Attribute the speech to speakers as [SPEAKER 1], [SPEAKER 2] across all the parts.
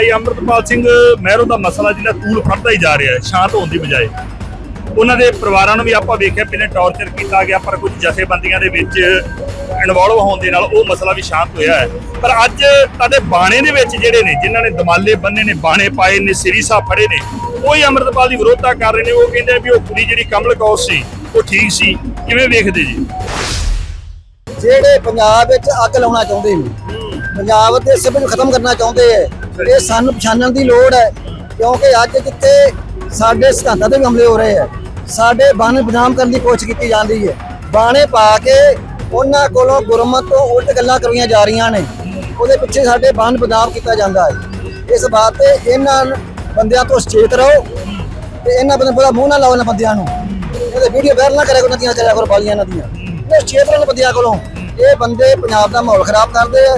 [SPEAKER 1] ਭਾਈ ਅੰਮ੍ਰਿਤਪਾਲ ਸਿੰਘ ਮਹਿਰੋ ਦਾ ਮਸਲਾ ਜਿਹੜਾ ਤੂਲ ਫੜਦਾ ਹੀ ਜਾ ਰਿਹਾ ਹੈ ਸ਼ਾਂਤ ਹੋਣ ਦੀ ਬਜਾਏ। ਉਹਨਾਂ ਦੇ ਪਰਿਵਾਰਾਂ ਨੂੰ ਵੀ ਆਪਾਂ ਵੇਖਿਆ ਪਹਿਲੇ ਟੌਰਚਰ ਕੀਤਾ ਗਿਆ ਪਰ ਕੁਝ ਜਥੇਬੰਦੀਆਂ ਦੇ ਵਿੱਚ ਇਨਵੋਲਵ ਹੋਣ ਦੇ ਨਾਲ ਉਹ ਮਸਲਾ ਵੀ ਸ਼ਾਂਤ ਹੋਇਆ ਹੈ। ਪਰ ਅੱਜ ਤੁਹਾਡੇ ਬਾਣੇ ਦੇ ਵਿੱਚ ਜਿਹੜੇ ਨੇ ਜਿਨ੍ਹਾਂ ਨੇ ਦਮਾਲੇ ਬੰਨੇ ਨੇ ਬਾਣੇ ਪਾਏ ਨੇ ਸਿਰੀ ਸਾਹਿਬ ਫੜੇ ਨੇ ਉਹ ਹੀ ਅੰਮ੍ਰਿਤਪਾਲ ਦੀ ਵਿਰੋਧਤਾ ਕਰ ਰਹੇ ਨੇ। ਉਹ ਕਹਿੰਦੇ ਵੀ ਉਹ ਕੁੜੀ ਜਿਹੜੀ ਕਮਲ ਕੌਰ ਸੀ ਉਹ ਠੀਕ ਸੀ। ਕਿਵੇਂ ਵੇਖਦੇ ਜੀ?
[SPEAKER 2] ਜਿਹੜੇ ਪੰਜਾਬ ਵਿੱਚ ਅੱਗ ਲਾਉਣਾ ਚਾਹੁੰਦੇ ਨੇ ਪੰਜਾਬ ਦੇ ਸਭ ਨੂੰ ਖਤਮ ਕਰਨਾ ਚਾਹੁੰਦੇ ਐ ਇਹ ਸਾਨੂੰ ਪਛਾਣਨ ਦੀ ਲੋੜ ਹੈ, ਕਿਉਂਕਿ ਅੱਜ ਜਿੱਥੇ ਸਾਡੇ ਸਿਧਾਂਤਾਂ ਤੇ ਵੀ ਹਮਲੇ ਹੋ ਰਹੇ ਐ ਸਾਡੇ ਬਾਣੇ ਬਦਨਾਮ ਕਰਨ ਦੀ ਕੋਸ਼ਿਸ਼ ਕੀਤੀ ਜਾਂਦੀ ਹੈ। ਬਾਣੇ ਪਾ ਕੇ ਉਹਨਾਂ ਕੋਲੋਂ ਗੁਰਮਤ ਤੋਂ ਉਲਟ ਗੱਲਾਂ ਕਰਵਾਈਆਂ ਜਾ ਰਹੀਆਂ ਨੇ। ਉਹਦੇ ਪਿੱਛੇ ਸਾਡੇ ਬਾਣ ਬਦਨਾਮ ਕੀਤਾ ਜਾਂਦਾ ਹੈ। ਇਸ ਬਾਤ ਤੇ ਇਹਨਾਂ ਬੰਦਿਆਂ ਤੋਂ ਸਚੇਤ ਰਹੋ ਤੇ ਇਹਨਾਂ ਬੰਦਿਆਂ ਦਾ ਮੂੰਹ ਨਾ ਲਾਓ ਇਹਨਾਂ ਬੰਦਿਆਂ ਨੂੰ। ਇਹਦੇ ਵੀਡੀਓ ਵਾਇਰਲ ਨਾ ਕਰਿਆ ਕਰੋ, ਨਦੀਆਂ ਕਰਿਆ ਕਰੋ, ਬਾਲੀਆਂ ਇਹਨਾਂ ਇਹ ਸੁਚੇਤ ਰਹੋ ਬੰਦਿਆਂ ਕੋਲੋਂ। ਇਹ ਬੰਦੇ ਪੰਜਾਬ ਦਾ ਮਾਹੌਲ ਖਰਾਬ ਕਰਦੇ ਆ।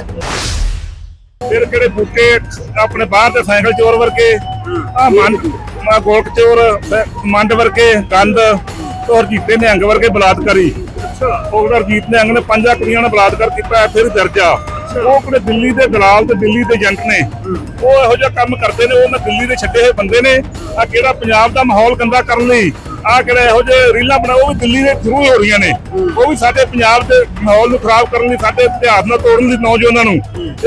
[SPEAKER 1] ਫਿਰ ਕਿਹੜੇ ਬੁੱਕੇ ਆਪਣੇ ਬਾਹਰ ਦੇ ਸਾਈਕਲ ਚੋਰ ਵਰਗੇ ਆ ਮਨ ਆ ਗੋਲਕ ਚੋਰ ਮੰਡ ਵਰਗੇ ਗੰਦ ਔਰ ਜੀਤੇ ਨਿਹੰਗ ਵਰਗੇ ਬਲਾਤਕਾਰੀ ਉਹ ਰਜੀਤ ਨਿਹੰਗ ਨੇ ਪੰਜਾਂ ਕੁੜੀਆਂ ਨਾਲ ਬਲਾਤਕਾਰ ਕੀਤਾ ਫਿਰ ਦਰਜਾ। ਉਹ ਕਿਹੜੇ ਦਿੱਲੀ ਦੇ ਦਲਾਲ ਤੇ ਦਿੱਲੀ ਦੇ ਏਜੰਟ ਨੇ। ਉਹ ਇਹੋ ਜਿਹਾ ਕੰਮ ਕਰਦੇ ਨੇ ਉਹਨਾਂ ਦਿੱਲੀ ਦੇ ਛੱਡੇ ਹੋਏ ਬੰਦੇ ਨੇ। ਆ ਕਿਹੜਾ ਪੰਜਾਬ ਦਾ ਮਾਹੌਲ ਗੰਦਾ ਕਰਨ ਲਈ? ਆ ਕਿਹੜੇ ਇਹੋ ਜਿਹੇ ਰੀਲਾਂ ਬਣਾ ਉਹ ਵੀ ਦਿੱਲੀ ਦੇ ਥਰੂ ਹੋ ਰਹੀਆਂ ਨੇ। ਉਹ ਵੀ ਸਾਡੇ ਪੰਜਾਬ ਦੇ ਮਾਹੌਲ ਨੂੰ ਖਰਾਬ ਕਰਨ ਲਈ ਸਾਡੇ ਇਤਿਹਾਸ ਨੂੰ ਤੋੜਨ ਲਈ ਨੌਜਵਾਨਾਂ ਨੂੰ।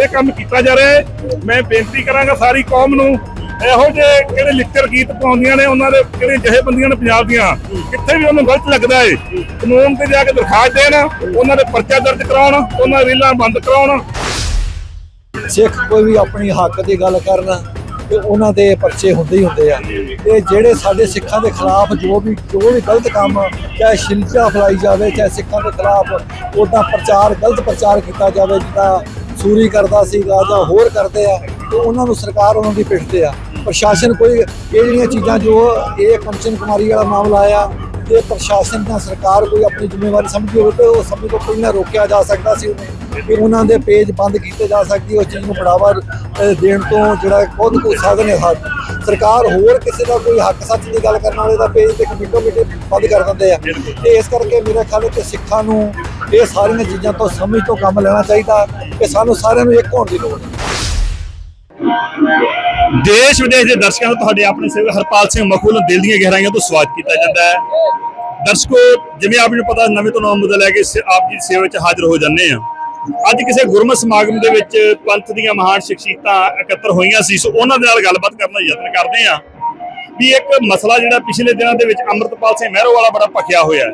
[SPEAKER 1] ਇਹ ਕੰਮ ਕੀਤਾ ਜਾ ਰਿਹਾ ਹੈ। ਮੈਂ ਬੇਨਤੀ ਕਰਾਂਗਾ ਸਾਰੀ ਕੌਮ ਨੂੰ, ਇਹੋ ਜਿਹੇ ਕਿਹੜੇ ਲਿਖਤਰ ਗੀਤ ਪਾਉਂਦੀਆਂ ਨੇ, ਉਹਨਾਂ ਦੇ ਕਿਹੜੇ ਜਹੇਬੰਦੀਆਂ ਨੇ ਪੰਜਾਬ ਦੀਆਂ, ਕਿੱਥੇ ਵੀ ਉਹਨੂੰ ਗਲਤ ਲੱਗਦਾ ਏ। ਕਾਨੂੰਨ ਤੇ ਜਾ ਕੇ ਦਰਖਾਸਤ ਦੇਣ, ਉਹਨਾਂ ਦੇ ਪਰਚਾ ਦਰਜ ਕਰਾਉਣ, ਉਹਨਾਂ ਰੀਲਾਂ ਬੰਦ ਕਰਾਉਣ।
[SPEAKER 2] ਸਿੱਖ ਕੋਈ ਵੀ ਆਪਣੀ ਹੱਕ ਦੀ ਗੱਲ ਕਰਨ ਤੇ ਉਹਨਾਂ ਦੇ ਪਰਚੇ ਹੁੰਦੇ ਹੀ ਹੁੰਦੇ ਆ। ਤੇ ਜਿਹੜੇ ਸਾਡੇ ਸਿੱਖਾਂ ਦੇ ਖਿਲਾਫ ਜੋ ਵੀ ਜੋ ਵੀ ਗਲਤ ਕੰਮ, ਚਾਹੇ ਸ਼ਿਲਚਾ ਫਲਾਈ ਜਾਵੇ, ਚਾਹੇ ਸਿੱਖਾਂ ਦੇ ਖਿਲਾਫ ਉਹਦਾ ਪ੍ਰਚਾਰ, ਗਲਤ ਪ੍ਰਚਾਰ ਕੀਤਾ ਜਾਵੇ, ਜਿੱਦਾਂ ਸੂਰੀ ਕਰਦਾ ਸੀਗਾ ਜਾਂ ਹੋਰ ਕਰਦੇ ਆ, ਤੇ ਉਹਨਾਂ ਨੂੰ ਸਰਕਾਰ ਉਹਨਾਂ ਦੀ ਪਿੱਠ ਤੇ ਆ। ਪ੍ਰਸ਼ਾਸਨ ਕੋਈ ਇਹ ਜਿਹੜੀਆਂ ਚੀਜ਼ਾਂ ਜੋ ਇਹ ਕੰਚਨ ਕੁਮਾਰੀ ਵਾਲਾ ਮਾਮਲਾ ਆ ਜੇ ਪ੍ਰਸ਼ਾਸਨ ਜਾਂ ਸਰਕਾਰ ਕੋਈ ਆਪਣੀ ਜ਼ਿੰਮੇਵਾਰੀ ਸਮਝੀ ਹੋਵੇ ਤੇ ਉਹ ਸਮੇਂ ਤੋਂ ਪਹਿਲਾਂ ਰੋਕਿਆ ਜਾ ਸਕਦਾ ਸੀ ਉਹਨੂੰ ਕਿ ਉਹਨਾਂ ਦੇ ਪੇਜ ਬੰਦ ਕੀਤੇ ਜਾ ਸਕਦੀ, ਉਸ ਚੀਜ਼ ਨੂੰ ਬੜਾਵਾ ਦੇਣ ਤੋਂ ਜਿਹੜਾ ਬਹੁਤ ਕੋਈ ਸਾਧਨ ਹੈ ਸਾਡ। ਸਰਕਾਰ ਹੋਰ ਕਿਸੇ ਦਾ ਕੋਈ ਹੱਕ ਸੱਚ ਦੀ ਗੱਲ ਕਰਨ ਵਾਲੇ ਦਾ ਪੇਜ ਤੇ ਮਿੰਟੋ ਮਿੰਟ ਬੰਦ ਕਰ ਦਿੰਦੇ ਆ। ਤੇ ਇਸ ਕਰਕੇ ਮੇਰਾ ਖਿਆਲ ਹੈ ਕਿ ਸਿੱਖਾਂ ਨੂੰ ਇਹ ਸਾਰੀਆਂ ਚੀਜ਼ਾਂ ਤੋਂ ਸਮਝ ਤੋਂ ਕੰਮ ਲੈਣਾ ਚਾਹੀਦਾ। ਕਿ ਸਾਨੂੰ ਸਾਰਿਆਂ ਨੂੰ ਇੱਕ ਹੋਣ ਦੀ ਲੋੜ ਹੈ।
[SPEAKER 1] ਦੇਸ਼ ਵਿਦੇਸ਼ ਦੇ ਦਰਸ਼ਕਾਂ ਨੂੰ ਤੁਹਾਡੇ ਆਪਣੇ ਸੇਵਕ ਹਰਪਾਲ ਸਿੰਘ ਮਖੂ ਨੂੰ ਦਿਲ ਦੀਆਂ ਗਹਿਰਾਈਆਂ ਤੋਂ ਸਵਾਗਤ ਕੀਤਾ ਜਾਂਦਾ ਹੈ। ਦਰਸ਼ਕੋ, ਜਿਵੇਂ ਆਪ ਨੂੰ ਪਤਾ, ਨਵੇਂ ਤੋਂ ਨਵਾਂ ਮੁੱਦਾ ਲੈ ਕੇ ਆਪ ਜੀ ਦੀ ਸੇਵਾ ਵਿੱਚ ਹਾਜ਼ਰ ਹੋ ਜਾਂਦੇ ਆ ਅੱਜ ਕਿਸੇ ਗੁਰਮਤ ਸਮਾਗਮ ਦੇ ਵਿੱਚ ਪੰਥ ਦੀਆਂ ਮਹਾਨ ਸ਼ਖਸੀਅਤਾਂ ਇਕੱਤਰ ਹੋਈਆਂ ਸੀ, ਸੋ ਉਹਨਾਂ ਦੇ ਨਾਲ ਗੱਲਬਾਤ ਕਰਨ ਦਾ ਯਤਨ ਕਰਦੇ ਆ ਵੀ ਇੱਕ ਮਸਲਾ ਜਿਹੜਾ ਪਿਛਲੇ ਦਿਨਾਂ ਦੇ ਵਿੱਚ ਅੰਮ੍ਰਿਤਪਾਲ ਸਿੰਘ ਮਹਿਰੋ ਵਾਲਾ ਬੜਾ ਭਖਿਆ ਹੋਇਆ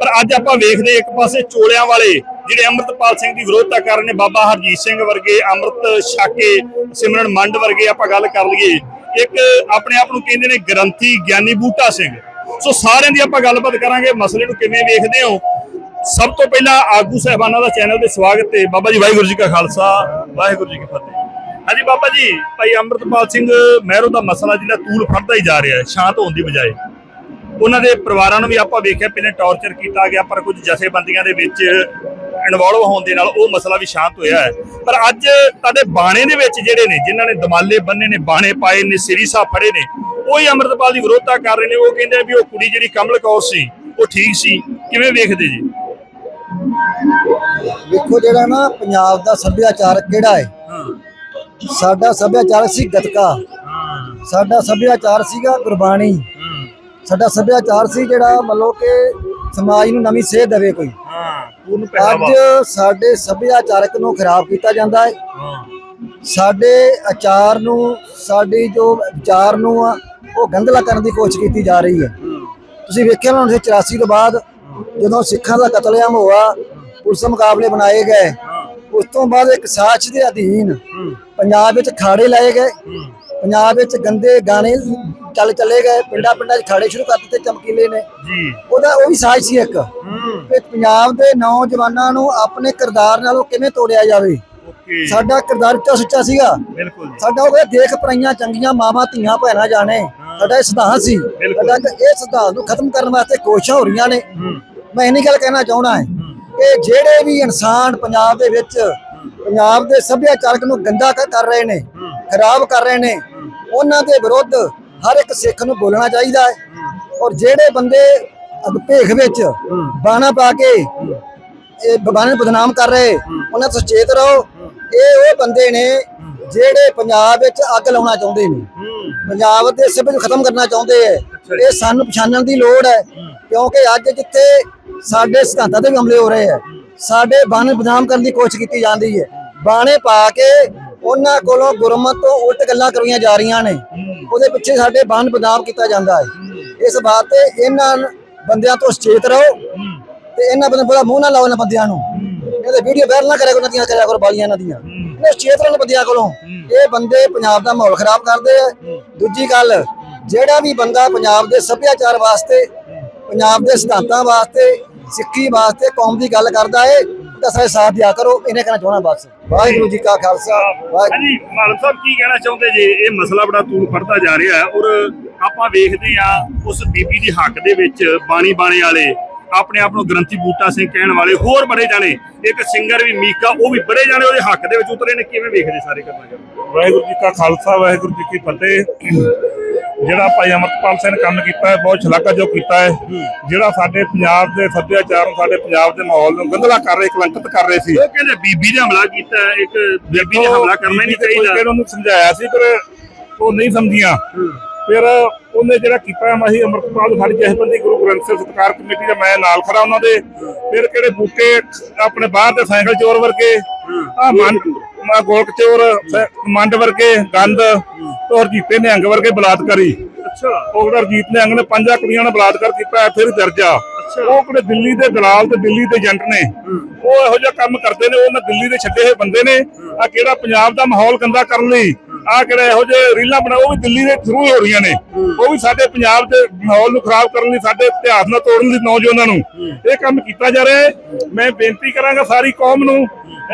[SPEAKER 1] ਪਰ ਅੱਜ ਆਪਾਂ ਵੇਖਦੇ ਇੱਕ ਪਾਸੇ ਚੋਲਿਆਂ ਵਾਲੇ ਜਿਹੜੇ ਅੰਮ੍ਰਿਤਪਾਲ ਸਿੰਘ ਦੀ ਵਿਰੋਧਤਾ ਕਰ ਰਹੇ ਨੇ, ਬਾਬਾ ਹਰਜੀਤ ਸਿੰਘ ਵਰਗੇ, ਅੰਮ੍ਰਿਤ ਛਾਕੇ, ਸਿਮਰਨ ਮੰਡ ਵਰਗੇ ਆਪਾਂ ਗੱਲ ਕਰ ਲਈਏ। ਇੱਕ ਆਪਣੇ ਆਪ ਨੂੰ ਕਹਿੰਦੇ ਨੇ ਗ੍ਰੰਥੀ ਗਿਆਨੀ ਬੂਟਾ ਸਿੰਘ। ਸੋ ਸਾਰਿਆਂ ਦੀ ਆਪਾਂ ਗੱਲਬਾਤ ਕਰਾਂਗੇ, ਮਸਲੇ ਨੂੰ ਕਿਵੇਂ ਵੇਖਦੇ ਹੋ? ਸਭ ਤੋਂ ਪਹਿਲਾਂ ਆਗੂ ਸਹਿਬਾਨਾਂ ਦਾ ਚੈਨਲ ਤੇ ਸਵਾਗਤ ਹੈ। ਬਾਬਾ ਜੀ, ਵਾਹਿਗੁਰੂ ਜੀ ਕਾ ਖਾਲਸਾ, ਵਾਹਿਗੁਰੂ ਜੀ ਕੀ ਫਤਿਹ। ਹਾਂਜੀ ਬਾਬਾ ਜੀ, ਭਾਈ ਅੰਮ੍ਰਿਤਪਾਲ ਸਿੰਘ ਮਹਿਰੋ ਦਾ ਮਸਲਾ ਜਿਹੜਾ ਤੂਲ ਫੜਦਾ ਹੀ ਜਾ ਰਿਹਾ ਹੈ, ਸ਼ਾਂਤ ਹੋਣ ਦੀ ਬਜਾਏ। ਉਹਨਾਂ ਦੇ ਪਰਿਵਾਰਾਂ ਨੂੰ ਵੀ ਆਪਾਂ ਵੇਖਿਆ ਪਹਿਲੇ ਟੌਰਚਰ ਕੀਤਾ ਗਿਆ ਪਰ ਕੁਝ ਜਥੇਬੰਦੀਆਂ ਦੇ ਵਿੱਚ ਇਨਵੋਲਵ ਹੋਣ ਦੇ ਨਾਲ ਉਹ ਮਸਲਾ ਵੀ ਸ਼ਾਂਤ ਹੋਇਆ ਹੈ। ਪਰ ਅੱਜ ਤੁਹਾਡੇ ਬਾਣੇ ਦੇ ਵਿੱਚ ਜਿਹੜੇ ਨੇ ਜਿਨ੍ਹਾਂ ਨੇ ਦਮਾਲੇ ਬੰਨੇ ਨੇ ਬਾਣੇ ਪਾਏ ਨੇ ਸਿਰੀ ਸਾਹਿਬ ਫੜੇ ਨੇ ਉਹ ਹੀ ਅੰਮ੍ਰਿਤਪਾਲ ਦੀ ਵਿਰੋਧਤਾ ਕਰ ਰਹੇ ਨੇ। ਉਹ ਕਹਿੰਦੇ ਆ ਵੀ ਉਹ ਕੁੜੀ ਜਿਹੜੀ ਕਮਲ ਕੌਰ ਸੀ ਉਹ ਠੀਕ ਸੀ। ਕਿਵੇਂ ਵੇਖਦੇ ਜੀ?
[SPEAKER 2] ਵੇਖੋ ਜਿਹੜਾ ਨਾ ਪੰਜਾਬ ਦਾ ਸੱਭਿਆਚਾਰ ਕਿਹੜਾ ਹੈ? ਸਾਡਾ ਸੱਭਿਆਚਾਰ ਸੀ ਗਤਕਾ। ਸਾਡਾ ਸੱਭਿਆਚਾਰ ਸੀਗਾ ਗੁਰਬਾਣੀ। ਸਾਡਾ ਸੱਭਿਆਚਾਰ ਸੀ ਜਿਹੜਾ ਮਤਲਬ ਕਿ ਸਮਾਜ ਨੂੰ ਨਵੀਂ ਸੇਧ ਦੇਵੇ ਕੋਈ।
[SPEAKER 1] ਹਾਂ ਪੂਰਨ ਪਹਿਰਾਵਾ
[SPEAKER 2] ਅੱਜ ਸਾਡੇ ਸੱਭਿਆਚਾਰਕ ਨੂੰ ਖਰਾਬ ਕੀਤਾ ਜਾਂਦਾ ਹੈ।
[SPEAKER 1] ਹਾਂ।
[SPEAKER 2] ਸਾਡੇ ਆਚਾਰ ਨੂੰ ਸਾਡੀ ਜੋ ਵਿਚਾਰ ਨੂੰ ਆ ਉਹ ਗੰਦਲਾ ਕਰਨ ਦੀ ਕੋਸ਼ਿਸ਼ ਕੀਤੀ ਜਾ ਰਹੀ ਹੈ। ਤੁਸੀਂ ਵੇਖਿਆ ਹੋਣਾ 1984 ਤੋਂ ਬਾਅਦ ਜਦੋਂ ਸਿੱਖਾਂ ਦਾ ਕਤਲੇਆਮ ਹੋਇਆ ਪੁਲਿਸ ਮੁਕਾਬਲੇ ਬਣਾਏ ਗਏ ਉਸ ਤੋਂ ਬਾਅਦ ਇੱਕ ਸਾਚ ਦੇ ਅਧੀਨ ਪੰਜਾਬ ਵਿੱਚ ਖਾੜੇ ਲਾਏ ਗਏ। ਪੰਜਾਬ ਵਿੱਚ ਗੰਦੇ ਗਾਣੇ ਚੱਲ ਚੱਲੇ ਗਏ ਪਿੰਡਾਂ ਪਿੰਡਾਂ 'ਚ ਖਾੜੇ ਸ਼ੁਰੂ ਕਰ ਦਿੱਤੇ ਚਮਕੀਲੇ ਨੇ।
[SPEAKER 1] ਜੀ।
[SPEAKER 2] ਉਹਦਾ ਉਹ ਵੀ ਸਾਜ਼ ਸੀ ਇੱਕ। ਕਿ ਪੰਜਾਬ ਦੇ ਨੌਜਵਾਨਾਂ ਨੂੰ ਆਪਣੇ ਕਿਰਦਾਰ ਨਾਲੋਂ ਕਿਵੇਂ ਤੋੜਿਆ ਜਾਵੇ। ਸਾਡਾ ਕਿਰਦਾਰ ਉੱਚਾ ਸੁੱਚਾ ਸੀਗਾ?
[SPEAKER 1] ਬਿਲਕੁਲ
[SPEAKER 2] ਸਾਡਾ ਉਹ ਕਹਿੰਦਾ ਦੇਖ ਪਰਾਈਆਂ ਚੰਗੀਆਂ ਮਾਵਾਂ ਧੀਆਂ ਭੈਣਾਂ ਜਾਣੇ। ਸਾਡਾ ਇਹ ਸਿਧਾਂਤ ਸੀ। ਸਾਡਾ ਇਹ ਸਿਧਾਂਤ ਨੂੰ ਖਤਮ ਕਰਨ ਵਾਸਤੇ ਕੋਸ਼ਿਸ਼ਾਂ ਹੋ ਰਹੀਆਂ ਨੇ। ਮੈਂ ਇੰਨੀ ਗੱਲ ਕਹਿਣਾ ਚਾਹੁੰਦਾ ਹਾਂ ਕਿ ਜਿਹੜੇ ਵੀ ਇਨਸਾਨ ਪੰਜਾਬ ਦੇ ਵਿੱਚ ਪੰਜਾਬ ਦੇ ਸੱਭਿਆਚਾਰਕ ਨੂੰ ਗੰਦਾ ਕਰ ਰਹੇ ਨੇ ਖਰਾਬ ਕਰ ਰਹੇ ਨੇ ਉਹਨਾਂ ਦੇ ਵਿਰੁੱਧ ਹਰ ਇੱਕ ਸਿੱਖ ਨੂੰ ਬੋਲਣਾ ਚਾਹੀਦਾ ਹੈ। ਔਰ ਜਿਹੜੇ ਬੰਦੇ ਭੇਖ ਵਿੱਚ ਬਾਣਾ ਪਾ ਕੇ ਇਹ ਬਾਣੇ ਨੂੰ ਬਦਨਾਮ ਕਰ ਰਹੇ, ਉਹਨਾਂ ਤੋਂ ਸੁਚੇਤ ਰਹੋ। ਇਹ ਉਹ ਬੰਦੇ ਨੇ ਜਿਹੜੇ ਪੰਜਾਬ ਵਿੱਚ ਅੱਗ ਲਾਉਣਾ ਚਾਹੁੰਦੇ ਨੇ। ਪੰਜਾਬ ਦੇ ਸਿੱਖ ਨੂੰ ਖਤਮ ਕਰਨਾ ਚਾਹੁੰਦੇ ਐ ਇਹ ਸਾਨੂੰ ਪਛਾਣਨ ਦੀ ਲੋੜ ਹੈ, ਕਿਉਂਕਿ ਅੱਜ ਜਿੱਥੇ ਸਾਡੇ ਸਿਧਾਂਤਾਂ ਤੇ ਵੀ ਹਮਲੇ ਹੋ ਰਹੇ ਹੈ, ਸਾਡੇ ਬਾਣੇ ਬਦਨਾਮ ਕਰਨ ਦੀ ਕੋਸ਼ਿਸ਼ ਕੀਤੀ ਜਾਂਦੀ ਹੈ। ਬਾਣੇ ਪਾ ਕੇ ਉਹਨਾਂ ਕੋਲੋਂ ਗੁਰਮਤ ਤੋਂ ਉਲਟ ਗੱਲਾਂ ਕਰਵਾਈਆਂ ਜਾ ਰਹੀਆਂ ਨੇ। ਉਹਦੇ ਪਿੱਛੇ ਸਾਡੇ ਬਾਣ ਬਦਨਾਮ ਕੀਤਾ ਜਾਂਦਾ ਹੈ। ਇਸ ਬਾਤ ਤੇ ਇਹਨਾਂ ਬੰਦਿਆਂ ਤੋਂ ਸੁਚੇਤ ਰਹੋ ਤੇ ਇਹਨਾਂ ਬੰਦੇ ਬੜਾ ਮੂੰਹ ਨਾ ਲਾਓ ਇਹਨਾਂ ਬੰਦਿਆਂ ਨੂੰ। ਇਹਦੇ ਵੀਡੀਓ ਵਾਇਰਲ ਨਾ ਕਰਿਆ ਕਰੋ ਨਦੀਆਂ ਕਰਿਆ ਕਰੋ ਬਾਲੀਆਂ ਨਦੀਆਂ ਇਹ ਸੁਚੇਤ ਰਹੋ ਬੰਦਿਆਂ ਕੋਲੋਂ। ਇਹ ਬੰਦੇ ਪੰਜਾਬ ਦਾ ਮਾਹੌਲ ਖਰਾਬ ਕਰਦੇ ਆ। ਦੂਜੀ ਗੱਲ ਜਿਹੜਾ ਵੀ ਬੰਦਾ ਪੰਜਾਬ ਦੇ ਸੱਭਿਆਚਾਰ ਵਾਸਤੇ ਪੰਜਾਬ ਦੇ ਸਿਧਾਂਤਾਂ ਵਾਸਤੇ ਸਿੱਖੀ ਵਾਸਤੇ ਕੌਮ ਦੀ ਗੱਲ ਕਰਦਾ ਏ ਤਾਂ ਸਾਰੇ ਸਾਥ ਦਿਆ ਕਰੋ ਇਹਨੇ ਕਹਿਣਾ ਚਾਹਣਾ ਬਸ। ਵਾਹਿਗੁਰੂ ਜੀ ਕਾ ਖਾਲਸਾ ਵਾਹਿਗੁਰੂ
[SPEAKER 1] ਹਾਂਜੀ ਮਾਲਕ ਸਾਹਿਬ ਕੀ ਕਹਿਣਾ ਚਾਹੁੰਦੇ ਜੀ? ਇਹ ਮਸਲਾ ਬੜਾ ਤੂਲ ਫੜਦਾ ਜਾ ਰਿਹਾ ਹੈ ਔਰ ਆਪਾਂ ਵੇਖਦੇ ਆ ਉਸ ਬੀਬੀ ਦੀ ਹੱਕ ਦੇ ਵਿੱਚ ਬਾਣੀ ਬਾਣੇ ਵਾਲੇ ਆਪਣੇ ਆਪ ਨੂੰ ਗ੍ਰੰਥੀ ਬੂਟਾ ਸਿੰਘ ਕਹਿਣ ਵਾਲੇ ਹੋਰ ਬੜੇ ਜਾਣੇ। ਇੱਕ ਸਿੰਗਰ ਵੀ ਮੀਕਾ ਉਹ ਵੀ ਬੜੇ ਜਾਣੇ ਉਹਦੇ ਹੱਕ ਦੇ ਵਿੱਚ ਉਤਰੇ ਨੇ। ਕਿਵੇਂ ਵੇਖਦੇ ਸਾਰੇ ਕਰਨਾ ਚਾਹੁੰਦੇ
[SPEAKER 3] ਵਾਹਿਗੁਰੂ ਜੀ ਕਾ ਖਾਲਸਾ ਵਾਹਿਗੁਰੂ ਜੀ ਕੀ ਫਤਿਹ। ਜਿਹੜਾ ਭਾਈ ਅਮਰਪਾਲ ਸਿੰਘ ਕੰਮ ਕੀਤਾ ਹੈ ਬਹੁਤ ਸ਼ਲਾਘਾਯੋਗ ਕੀਤਾ ਹੈ ਜਿਹੜਾ ਸਾਡੇ ਪੰਜਾਬ ਦੇ ਸੱਭਿਆਚਾਰ ਨੂੰ ਸਾਡੇ ਪੰਜਾਬ ਦੇ ਮਾਹੌਲ ਨੂੰ ਗੰਦਲਾ ਕਰ ਰਹੇ ਕਲੰਕਿਤ ਕਰ ਰਹੇ ਸੀ।
[SPEAKER 1] ਉਹ ਕਹਿੰਦੇ ਬੀਬੀ ਨੇ ਹਮਲਾ ਕੀਤਾ ਹੈ, ਇੱਕ ਬੀਬੀ ਨੇ ਹਮਲਾ ਕਰਨਾ ਹੀ ਨਹੀਂ ਚਾਹੀਦਾ।
[SPEAKER 3] ਕਿਹੜਾ ਉਹਨੂੰ ਸਮਝਾਇਆ ਸੀ ਪਰ ਉਹ ਨਹੀਂ ਸਮਝੀਆਂ। ਫਿਰ ਉਹਨੇ ਜਿਹੜਾ ਕੀਤਾ ਅਸੀਂ ਅਮਰਪਾਲ ਸਾਡੀ ਜਥੇਬੰਦੀ ਗੁਰੂ ਗ੍ਰੰਥ ਸਾਹਿਬ ਸਤਕਾਰ ਕਮੇਟੀ ਦਾ ਮੈਂ ਨਾਲ ਖੜਾ ਉਹਨਾਂ ਦੇ। ਫਿਰ ਕਿਹੜੇ ਬੂਟੇ ਆਪਣੇ ਬਾਹਰ ਦੇ ਸਾਈਕਲ ਚੋਰ ਵਰਗੇ ਆ ਮੰਡ ਮਾ ਗੋਲਕ ਚੋਰ ਮੰਡ ਵਰਗੇ ਗੰਦ ਤੋਰ ਜੀਤੇ ਨਿਹੰਗ ਵਰਗੇ ਬਲਾਤਕਾਰੀ।
[SPEAKER 1] ਅੱਛਾ।
[SPEAKER 3] ਉਹ ਰਜੀਤ ਨਿਹੰਗ ਨੇ ਪੰਜਾਂ ਕੁੜੀਆਂ ਨਾਲ ਬਲਾਤਕਾਰ ਕੀਤਾ ਹੈ, ਫਿਰ ਦਰਜਾ। ਉਹ ਕਿਹੜੇ ਦਿੱਲੀ ਦੇ ਦਲਾਲ ਤੇ ਦਿੱਲੀ ਦੇ ਏਜੰਟ ਨੇ। ਉਹ ਇਹੋ ਜਿਹਾ ਕੰਮ ਕਰਦੇ ਨੇ ਉਹਨਾਂ ਦਿੱਲੀ ਦੇ ਛੱਡੇ ਹੋਏ ਬੰਦੇ ਨੇ। ਆ ਕਿਹੜਾ ਪੰਜਾਬ ਦਾ ਮਾਹੌਲ ਗੰਦਾ ਕਰਨ ਲਈ? ਆ ਕਿਹੜੇ ਇਹੋ ਜਿਹੇ ਰੀਲਾਂ ਬਣਾ ਉਹ ਵੀ ਦਿੱਲੀ ਦੇ ਥਰੂ ਹੋ ਰਹੀਆਂ ਨੇ। ਉਹ ਵੀ ਸਾਡੇ ਪੰਜਾਬ ਦੇ ਮਾਹੌਲ ਨੂੰ ਖਰਾਬ ਕਰਨ ਲਈ ਸਾਡੇ ਇਤਿਹਾਸ ਨੂੰ ਤੋੜਨ ਲਈ ਨੌਜਵਾਨਾਂ ਨੂੰ। ਇਹ ਕੰਮ ਕੀਤਾ ਜਾ ਰਿਹਾ ਹੈ। ਮੈਂ ਬੇਨਤੀ ਕਰਾਂਗਾ ਸਾਰੀ ਕੌਮ ਨੂੰ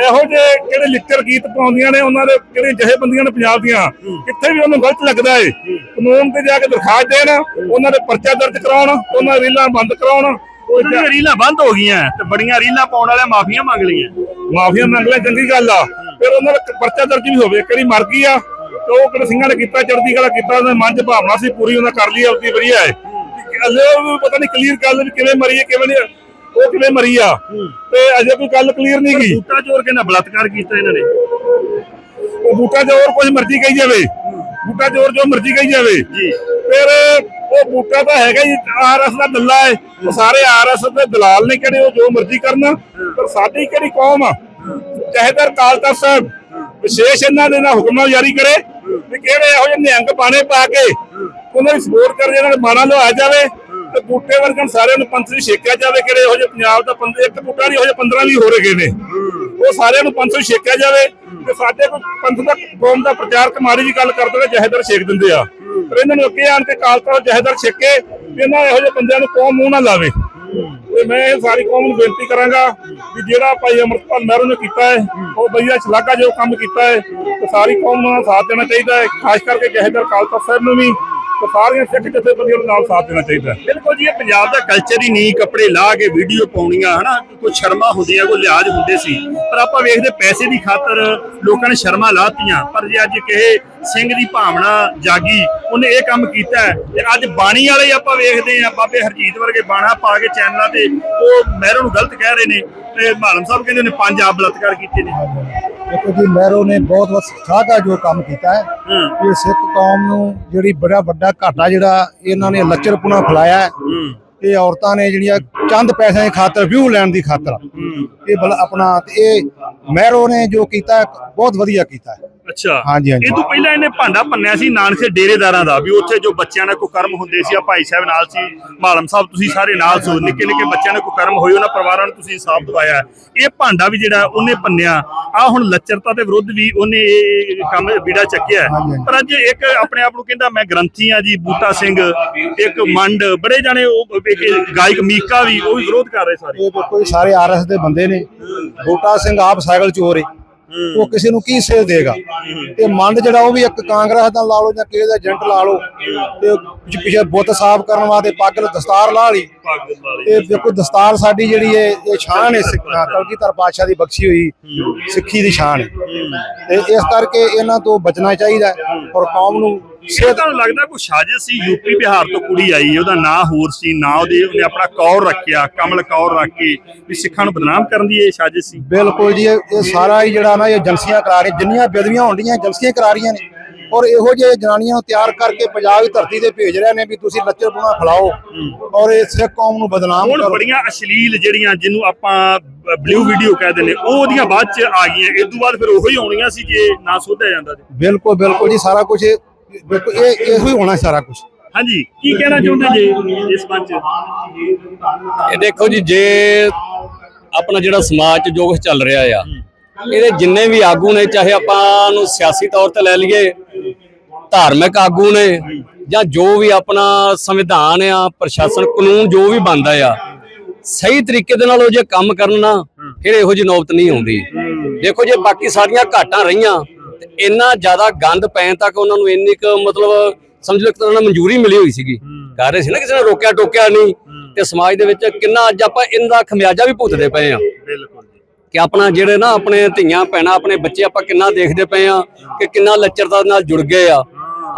[SPEAKER 3] ਇਹੋ ਜਿਹੇ ਕਿਹੜੇ ਲਿੱਕਰ ਗੀਤ ਪਾਉਂਦੀਆਂ ਨੇ ਉਹਨਾਂ ਦੇ ਕਿਹੜੇ ਜਥੇਬੰਦੀਆਂ ਨੇ ਪੰਜਾਬ ਦੀਆਂ ਕਿੱਥੇ ਵੀ ਉਹਨੂੰ ਗਲਤ ਲੱਗਦਾ ਏ। ਕਾਨੂੰਨ ਤੇ ਜਾ ਕੇ ਦਰਖਾਸਤ ਦੇਣ ਉਹਨਾਂ ਦੇ ਪਰਚਾ ਦਰਜ ਕਰਾਉਣ ਉਹਨਾਂ ਰੀਲਾਂ ਬੰਦ ਕਰਾਉਣ। ਉਹ
[SPEAKER 1] ਜਿਹੜੀਆਂ ਰੀਲਾਂ ਬੰਦ ਹੋ ਗਈਆਂ ਤੇ ਬੜੀਆਂ ਰੀਲਾਂ ਪਾਉਣ ਵਾਲੇ ਮਾਫੀਆਂ ਮੰਗ ਲਈਆਂ।
[SPEAKER 3] ਮਾਫੀਆ ਮੰਗ ਲੈ ਚੰਗੀ ਗੱਲ ਆ। ਫਿਰ ਉਹਨਾਂ ਦਾ ਪਰਚਾ ਦਰਜ ਵੀ ਹੋਵੇ ਕਿਹੜੀ ਮਰ ਗਈ ਆ। ਤੇ ਉਹ ਕਿਹੜੇ ਸਿੰਘਾਂ ਨੇ ਕੀਤਾ ਚੜਦੀ ਕਲਾ ਕੀਤਾ ਉਹਦੇ ਮਨ 'ਚ ਭਾਵਨਾ ਸੀ ਪੂਰੀ ਉਹਨਾਂ ਕਰ ਲਈ ਆਪਦੀ ਵਧੀਆ ਹੈ। ਹਲੇ ਉਹ ਪਤਾ ਨਹੀਂ ਕਲੀਅਰ ਗੱਲ ਵੀ ਕਿਵੇਂ ਮਰੀ ਹੈ ਕਿਵੇਂ ਨਹੀਂ ਉਹ ਕਿਵੇਂ ਮਰੀ ਆ। ਤੇ ਅਜੇ ਕੋਈ ਗੱਲ ਕਲੀਅਰ ਨਹੀਂ ਗਈ
[SPEAKER 1] ਬੂਟਾ ਚੋਰ ਕਹਿੰਦਾ ਬਲਾਤਕਾਰ ਕੀਤਾ ਇਹਨਾਂ ਨੇ?
[SPEAKER 3] ਉਹ ਬੂਟਾ ਹੋਰ ਕੁਝ ਮਰਜ਼ੀ ਕਹੀ ਜਾਵੇ। ਬੂਟਾ ਜੋਰ ਜੋ ਮਰਜ਼ੀ ਕਹੀ ਜਾਵੇ।
[SPEAKER 1] ਜੀ।
[SPEAKER 3] ਫਿਰ ਉਹ ਬੂਟਾ ਤਾਂ ਹੈਗਾ ਜੀ ਆਰਐਸ ਦਾ ਦੱਲਾ ਹੈ। ਸਾਰੇ ਆਰਐਸ ਦੇ ਦਲਾਲ ਨੇ ਕਿਹੜੇ ਉਹ ਜੋ ਮਰਜ਼ੀ ਕਰਨ। ਪਰ ਸਾਡੀ ਕਿਹੜੀ ਕੌਮ ਆ? ਜਹੇਦਾਰ ਕਾਲ ਤਖਤ ਸਾਹਿਬ ਵਿਸ਼ੇਸ਼ ਇਹਨਾਂ ਦੇ ਨਾਲ ਹੁਕਮ ਜਾਰੀ ਕਰੇ। ਵੀ ਕਿਹੜੇ ਇਹੋ ਜਿਹੇ ਨਿਹੰਗ ਬਾਣੇ ਪਾ ਕੇ ਉਹਨਾਂ ਦੀ ਸਪੋਰਟ ਕਰ ਇਹਨਾਂ ਦੇ ਮਾਣਾ ਲਵਾਇਆ ਜਾਵੇ, ਤੇ ਬੂਟੇ ਵਰਗਨ ਸਾਰਿਆਂ ਨੂੰ ਪੰਥ ਦੀ ਛੇਕਿਆ ਜਾਵੇ, ਕਿਹੜੇ ਇਹੋ ਜਿਹੇ ਪੰਜਾਬ ਦਾ ਪੰਥ ਇੱਕ ਬੂਟਾ ਨਹੀਂ, ਇਹੋ ਜਿਹੇ 15 ਵੀ ਹੋ ਰਹੇ ਨੇ। ਉਹ ਸਾਰਿਆਂ ਨੂੰ ਪੰਥ ਦੀ ਛੇਕਿਆ ਜਾਵੇ, ਤੇ ਸਾਡੇ ਕੋਈ ਪੰਥ ਦਾ ਕੌਮ ਦਾ ਪ੍ਰਚਾਰ ਮਾੜੀ ਦੀ ਗੱਲ ਕਰਦੇ ਨੇ, ਜਹੇਦਾਰ ਛੇਕ ਦਿੰਦੇ ਆ। ਪਰ ਇਹਨਾਂ ਨੂੰ ਅੱਗੇ ਆਣ ਕੇ ਕਾਲ ਤਖਤ ਜਹੇਦਾਰ ਛੇਕੇ ਇਹਨਾਂ ਇਹੋ ਜਿਹੇ ਬੰਦਿਆਂ ਨੂੰ ਕੌਮ ਮੂੰਹ ਨਾ ਲਾਵੇ। ਤੇ ਮੈਂ ਇਹ ਸਾਰੀ ਕੌਮ ਨੂੰ ਬੇਨਤੀ ਕਰਾਂਗਾ ਕਿ ਜਿਹੜਾ ਭਾਈ ਅਮਰਪਾਲ ਮਹਿਰੂ ਨੇ ਕੀਤਾ ਹੈ, ਉਹ ਵਧੀਆ ਸ਼ਲਾਘਾ ਜੋ ਕੰਮ ਕੀਤਾ ਹੈ ਤੇ ਸਾਰੀ ਕੌਮ ਨੂੰ ਸਾਥ ਦੇਣਾ ਚਾਹੀਦਾ ਹੈ, ਖਾਸ ਕਰਕੇ ਜਹੇਦਾਰ ਕਾਲ ਤਖਤ ਸਾਹਿਬ ਨੂੰ ਵੀ। ਤੇ ਸਾਰੀਆਂ ਸਿੱਖ ਜਥੇਬੰਦੀਆਂ ਨੂੰ ਨਾਲ ਸਾਥ ਦੇਣਾ ਚਾਹੀਦਾ
[SPEAKER 1] ਬਿਲਕੁਲ ਜੀ, ਇਹ ਪੰਜਾਬ ਦਾ ਕਲਚਰ ਹੀ ਨਹੀਂ, ਕੱਪੜੇ ਲਾ ਕੇ ਵੀਡੀਓ ਪਾਉਣੀਆਂ, ਹਨਾ? ਕੋਈ ਸ਼ਰਮਾ ਹੁੰਦੀਆਂ, ਕੋਈ ਲਿਹਾਜ਼ ਹੁੰਦੇ ਸੀ। ਪਰ ਆਪਾਂ ਵੇਖਦੇ ਪੈਸੇ ਦੀ ਖਾਤਰ ਲੋਕਾਂ ਨੇ ਸ਼ਰਮਾ ਲਾਤੀਆਂ। ਪਰ ਜੇ ਅੱਜ ਕਿਸੇ ਸਿੰਘ ਦੀ ਭਾਵਨਾ ਜਾਗੀ, ਉਹਨੇ ਇਹ ਕੰਮ ਕੀਤਾ ਤੇ ਅੱਜ ਬਾਣੀ ਵਾਲੇ ਆਪਾਂ ਵੇਖਦੇ ਆ ਬਾਬੇ ਹਰਜੀਤ ਵਰਗੇ ਬਾਣਾ ਪਾ ਕੇ ਚੈਨਲਾਂ ਤੇ ਉਹ ਮਹਿਰੋਂ ਨੂੰ ਗਲਤ ਕਹਿ ਰਹੇ ਨੇ। ਤੇ ਮਾਲਮ ਸਾਹਿਬ ਕਹਿੰਦੇ ਨੇ, ਪੰਜ ਆਪ ਬਲਾਤਕਾਰ ਕੀਤੇ ਨੇ।
[SPEAKER 4] ਜੀ ਮਹਿਰੋ ਨੇ ਬਹੁਤ ਬਹੁਤ ਸ਼ਲਾਘਾ ਜੋ ਕੰਮ ਕੀਤਾ ਹੈ। ਇਹ ਸਿੱਖ ਕੌਮ ਨੂੰ ਜਿਹੜੀ ਬੜਾ ਵੱਡਾ ਘਾਟਾ ਜਿਹੜਾ ਇਹਨਾਂ ਨੇ ਲੱਚਰਪੁਣਾ ਫੈਲਾਇਆ ਇਹ ਔਰਤਾਂ ਨੇ ਜਿਹੜੀਆਂ ਚੰਦ ਪੈਸਿਆਂ ਦੀ ਖਾਤਰ ਵਿਊ ਲੈਣ ਦੀ ਖਾਤਰ ਇਹ ਆਪਣਾ ਇਹ ਮਹਿਰੋ ਨੇ ਜੋ ਕੀਤਾ ਬਹੁਤ ਵਧੀਆ ਕੀਤਾ ਹੈ।
[SPEAKER 1] ਅੱਛਾ।
[SPEAKER 4] ਹਾਂਜੀ, ਹਾਂਜੀ।
[SPEAKER 1] ਇਹ ਤੋਂ ਪਹਿਲਾਂ ਇਹਨੇ ਭਾਂਡਾ ਭੰਨਿਆ ਸੀ ਨਾਨਕੇ ਡੇਰੇਦਾਰਾਂ ਦਾ ਵੀ ਉੱਥੇ ਜੋ ਬੱਚਿਆਂ ਨਾਲ ਕੋਈ ਕਰਮ ਹੁੰਦੇ ਸੀ ਆ ਭਾਈ ਸਾਹਿਬ ਨਾਲ ਸੀ ਮਾਲਮ ਸਾਹਿਬ ਤੁਸੀਂ ਸਾਰੇ ਨਾਲ ਸੋ ਨਿੱਕੇ ਨਿੱਕੇ ਬੱਚਿਆਂ ਨਾਲ ਕੋਈ ਕਰਮ ਹੋਏ ਉਹਨਾਂ ਪਰਿਵਾਰਾਂ ਨੂੰ ਤੁਸੀਂ ਇਨਸਾਫ ਦਵਾਇਆ। ਇਹ ਭਾਂਡਾ ਵੀ ਜਿਹੜਾ ਉਹਨੇ ਭੰਨਿਆ ਆ ਹੁਣ ਲੱਚਰਤਾ ਦੇ ਵਿਰੁੱਧ ਵੀ ਉਹਨੇ ਇਹ ਕੰਮ ਬੀੜਾ ਚੱਕਿਆ। ਹੈ। ਪਰ ਅੱਜ ਇੱਕ ਆਪਣੇ ਆਪ ਨੂੰ ਕਹਿੰਦਾ ਮੈਂ ਗ੍ਰੰਥੀ ਆ ਜੀ ਬੂਟਾ ਸਿੰਘ ਇੱਕ ਮੰਡ ਬੜੇ ਜਾਣੇ ਉਹ ਇੱਕ ਗਾਇਕ ਮੀਕਾ ਵੀ ਉਹ ਵੀ ਵਿਰੋਧ ਕਰ ਰਹੇ ਸਾਰੇ।
[SPEAKER 4] ਇਹ ਦੇਖੋ ਸਾਰੇ ਆਰਐਸ ਦੇ ਬੰਦੇ ਨੇ। ਬੂਟਾ ਸਿੰਘ ਆਪ ਸਾਈਕਲ ਚੋਰ ਏ। ਉਹ ਕਿਸੇ ਨੂੰ ਕੀ ਸੇਧ ਦੇਗਾ? ਤੇ ਮੰਡ ਜਿਹੜਾ ਉਹ ਵੀ ਇੱਕ ਕਾਂਗਰਸ ਦਾ ਲਾ ਲਓ ਜਾਂ ਕਿਸੇ ਦਾ ਏਜੰਟ ਲਾ ਲਓ ਤੇ ਪਿੱਛੇ ਬੁੱਤ ਸਾਫ਼ ਕਰਨ ਵਾਸਤੇ ਪੱਗ ਦਸਤਾਰ ਲਾ ਲਈ। ਇਹ ਦੇਖੋ ਦਸਤਾਰ ਸਾਡੀ ਜਿਹੜੀ ਹੈ ਇਹ ਸ਼ਾਨ ਹੈ ਸਿੱਖ ਕਲਗੀਧਰ ਪਾਤਸ਼ਾਹ ਦੀ ਬਖਸ਼ੀ ਹੋਈ ਸਿੱਖੀ ਦੀ ਸ਼ਾਨ ਹੈ। ਤੇ ਇਸ ਕਰਕੇ ਇਹਨਾਂ ਤੋਂ ਬਚਣਾ ਚਾਹੀਦਾ ਔਰ ਕੌਮ ਨੂੰ
[SPEAKER 1] ਇਹ ਤੁਹਾਨੂੰ ਲੱਗਦਾ ਕੋਈ ਸਾਜ਼ਿਸ਼ ਸੀ? ਯੂਪੀ ਬਿਹਾਰ ਤੋਂ ਕੁੜੀ ਆਈ ਉਹਦਾ ਨਾਂ ਹੋਰ ਸੀ ਨਾਂ ਉਹਦੇ ਉਹਨੇ ਆਪਣਾ ਕੌਰ ਰੱਖਿਆ ਕਮਲ ਕੌਰ ਰੱਖ ਕੇ। ਵੀ ਸਿੱਖਾਂ ਨੂੰ ਬਦਨਾਮ ਕਰਨ ਦੀ ਇਹ ਸਾਜ਼ਿਸ਼ ਸੀ?
[SPEAKER 4] ਬਿਲਕੁਲ ਜੀ ਇਹ ਇਹ ਸਾਰਾ ਹੀ ਜਿਹੜਾ ਨਾ ਇਹ ਏਜੰਸੀਆਂ ਕਰਾ ਰਹੀ ਜਿੰਨੀਆਂ ਬੇਦਬੀਆਂ ਹੁੰਦੀਆਂ ਏਜੰਸੀਆਂ ਕਰਾ ਰਹੀਆਂ ਨੇ। ਔਰ ਇਹੋ ਜਿਹੇ ਜਨਾਨੀਆਂ ਨੂੰ ਤਿਆਰ ਕਰਕੇ ਪੰਜਾਬ ਦੀ ਧਰਤੀ ਤੇ ਭੇਜ ਰਹੇ ਨੇ ਵੀ ਤੁਸੀਂ ਲੱਚਰਪੁਣਾ ਫੈਲਾਓ। ਔਰ ਇਹ ਸਿੱਖ ਕੌਮ ਨੂੰ ਬਦਨਾਮ
[SPEAKER 1] ਹੁਣ
[SPEAKER 4] ਕਰੋ।
[SPEAKER 1] ਬੜੀਆਂ ਅਸ਼ਲੀਲ ਜਿਹੜੀਆਂ ਜਿਹਨੂੰ ਆਪਾਂ ਬਲੂ ਵੀਡੀਓ ਕਹਿੰਦੇ ਨੇ ਉਹ ਉਹਦੀਆਂ ਬਾਅਦ ਚ ਆ ਗਈਆਂ। ਇਸ ਤੋਂ ਬਾਅਦ ਫਿਰ ਉਹੀ ਆਉਣੀਆਂ ਸੀ ਜੇ ਨਾ ਸੋਧਿਆ ਜਾਂਦਾ
[SPEAKER 4] ਬਿਲਕੁਲ ਬਿਲਕੁਲ ਜੀ ਸਾਰਾ ਕੁਝ ਬਿਲਕੁਲ ਇਹ ਇਹੋ ਹੀ ਹੋਣਾ ਸਾਰਾ ਕੁਝ
[SPEAKER 1] ਹਾਂਜੀ ਕੀ ਕਹਿਣਾ ਚਾਹੁੰਦੇ ਜੀ ਇਸ ਬਾਤ ਚ
[SPEAKER 5] ਇਹ ਦੇਖੋ ਜੀ ਜੇ ਆਪਣਾ ਜਿਹੜਾ ਸਮਾਜ 'ਚ ਜੋ ਚੱਲ ਰਿਹਾ ਆ ਇਹਦੇ ਜਿੰਨੇ ਵੀ ਆਗੂ ਨੇ ਚਾਹੇ ਆਪਾਂ ਨੂੰ ਸਿਆਸੀ ਤੌਰ ਤੇ ਲੈ ਲਈਏ ਧਾਰਮਿਕ ਆਗੂ ਨੇ ਜਾਂ ਜੋ ਵੀ ਆਪਣਾ ਸੰਵਿਧਾਨ ਆ ਪ੍ਰਸ਼ਾਸਨ ਕਾਨੂੰਨ ਜੋ ਵੀ ਬਣਦਾ ਆ ਸਹੀ ਤਰੀਕੇ ਦੇ ਨਾਲ ਉਹ ਜੇ ਕੰਮ ਕਰਨ ਨਾ ਫਿਰ ਇਹੋ ਜਿਹੀ ਨੌਬਤ ਨਹੀਂ ਆਉਂਦੀ। ਦੇਖੋ ਜੇ ਬਾਕੀ ਸਾਰੀਆਂ ਘਾਟਾਂ ਰਹੀਆਂ ਇੰਨਾ ਜ਼ਿਆਦਾ ਗੰਦ ਪੈਣ ਤੱਕ ਉਹਨਾਂ ਨੂੰ ਇੰਨੀ ਕੁ ਮਤਲਬ ਸਮਝ ਲਓ ਇੱਕ ਤਰ੍ਹਾਂ ਨਾਲ ਮਨਜ਼ੂਰੀ ਮਿਲੀ ਹੋਈ ਸੀਗੀ। ਕਰ ਰਹੇ ਸੀ ਨਾ ਕਿਸੇ ਨੇ ਰੋਕਿਆ ਟੋਕਿਆ ਨਹੀਂ। ਤੇ ਸਮਾਜ ਦੇ ਵਿੱਚ ਕਿੰਨਾ ਅੱਜ ਆਪਾਂ ਇਹਦਾ ਖਮਿਆਜਾ ਵੀ ਭੁਗਤਦੇ ਪਏ ਆ
[SPEAKER 1] ਬਿਲਕੁਲ
[SPEAKER 5] ਕਿ ਆਪਣਾ ਜਿਹੜੇ ਨਾ ਆਪਣੇ ਧੀਆਂ ਭੈਣਾਂ ਆਪਣੇ ਬੱਚੇ ਆਪਾਂ ਕਿੰਨਾ ਦੇਖਦੇ ਪਏ ਆ ਕਿ ਕਿੰਨਾ ਲੱਚਰਤਾ ਨਾਲ ਜੁੜ ਗਏ ਆ।